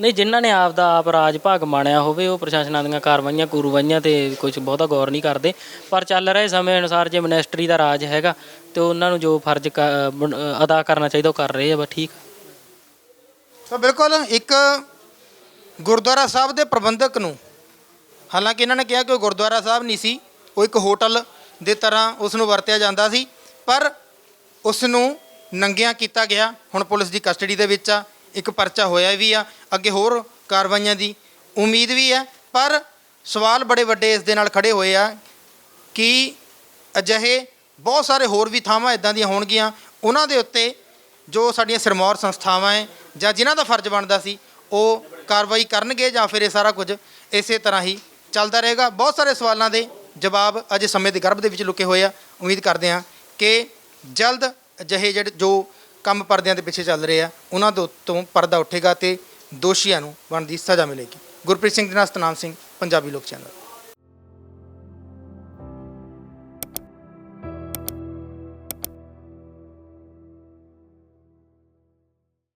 ਨਹੀਂ, ਜਿਨ੍ਹਾਂ ਨੇ ਆਪ ਦਾ ਆਪ ਰਾਜ ਭਾਗ ਮਾਣਿਆ ਹੋਵੇ, ਉਹ ਪ੍ਰਸ਼ਾਸਨਾਂ ਦੀਆਂ ਕਾਰਵਾਈਆਂ, ਕੁਰਵਾਈਆਂ ਤੇ ਕੁਝ ਬਹੁਤਾ ਗੌਰ ਨਹੀਂ ਕਰਦੇ। ਪਰ ਚੱਲ ਰਹੇ ਸਮੇਂ ਅਨੁਸਾਰ ਜੇ ਮਿਨਿਸਟਰੀ ਦਾ ਰਾਜ ਹੈਗਾ, ਤੇ ਉਹਨਾਂ ਨੂੰ ਜੋ ਫਰਜ਼ ਕ- ਬਣ- ਅਦਾ ਕਰਨਾ ਚਾਹੀਦਾ, ਉਹ ਕਰ ਰਹੇ ਆ, ਬਸ ਠੀਕ। ਤਾਂ ਬਿਲਕੁਲ ਇੱਕ ਗੁਰਦੁਆਰਾ ਸਾਹਿਬ ਦੇ ਪ੍ਰਬੰਧਕ ਨੂੰ, ਹਾਲਾਂਕਿ ਇਹਨਾਂ ਨੇ ਕਿਹਾ ਕਿ ਉਹ ਗੁਰਦੁਆਰਾ ਸਾਹਿਬ ਨਹੀਂ ਸੀ, ਉਹ ਇੱਕ ਹੋਟਲ ਦੇ ਤਰ੍ਹਾਂ ਉਸ ਨੂੰ ਵਰਤਿਆ ਜਾਂਦਾ ਸੀ, ਪਰ ਉਸ ਨੂੰ ਨੰਗਿਆਂ ਕੀਤਾ ਗਿਆ, ਹੁਣ ਪੁਲਿਸ ਦੀ ਕਸਟਡੀ ਦੇ ਵਿੱਚ ਆ। ਇੱਕ ਪਰਚਾ ਹੋਇਆ ਵੀ ਆ, ਅੱਗੇ ਹੋਰ ਕਾਰਵਾਈਆਂ ਦੀ ਉਮੀਦ ਵੀ ਹੈ ਪਰ ਸਵਾਲ ਬੜੇ ਵੱਡੇ ਇਸ ਦੇ ਨਾਲ ਖੜੇ ਹੋਏ ਆ ਕਿ ਅਜਿਹੇ ਬਹੁਤ ਸਾਰੇ ਹੋਰ ਵੀ ਥਾਵਾਂ ਇਦਾਂ ਦੀਆਂ ਹੋਣਗੀਆਂ, ਉਹਨਾਂ ਦੇ ਉੱਤੇ ਜੋ ਸਾਡੀਆਂ ਸਿਰਮੌਰ ਸੰਸਥਾਵਾਂ ਹੈ ਜਾਂ ਜਿਨ੍ਹਾਂ ਦਾ ਫਰਜ਼ ਬਣਦਾ ਸੀ, ਉਹ ਕਾਰਵਾਈ ਕਰਨਗੇ ਜਾਂ ਫਿਰ ਇਹ ਸਾਰਾ ਕੁਝ ਇਸੇ ਤਰ੍ਹਾਂ ਹੀ ਚੱਲਦਾ ਰਹੇਗਾ। ਬਹੁਤ ਸਾਰੇ ਸਵਾਲਾਂ ਦੇ ਜਵਾਬ ਅਜੇ ਸਮੇਂ ਦੇ ਗਰਭ ਦੇ ਵਿੱਚ ਲੁਕੇ ਹੋਏ ਆ। ਉਮੀਦ ਕਰਦੇ ਹਾਂ ਕਿ ਜਲਦ ਅਜਿਹੇ ਜਿਹੜੇ ਜੋ ਕੰਮ ਪਰਦਿਆਂ ਦੇ ਪਿੱਛੇ ਚੱਲ ਰਹੇ ਆ, ਉਹਨਾਂ ਦੇ ਉੱਤੋਂ ਪਰਦਾ ਉੱਠੇਗਾ ਤੇ ਦੋਸ਼ੀਆਂ ਨੂੰ ਬਣਦੀ ਸਜ਼ਾ ਮਿਲੇਗੀ। ਗੁਰਪ੍ਰੀਤ ਸਿੰਘ ਦੇ ਨਾਲ ਸਤਨਾਮ ਸਿੰਘ, ਪੰਜਾਬੀ ਲੋਕ ਚੈਨਲ।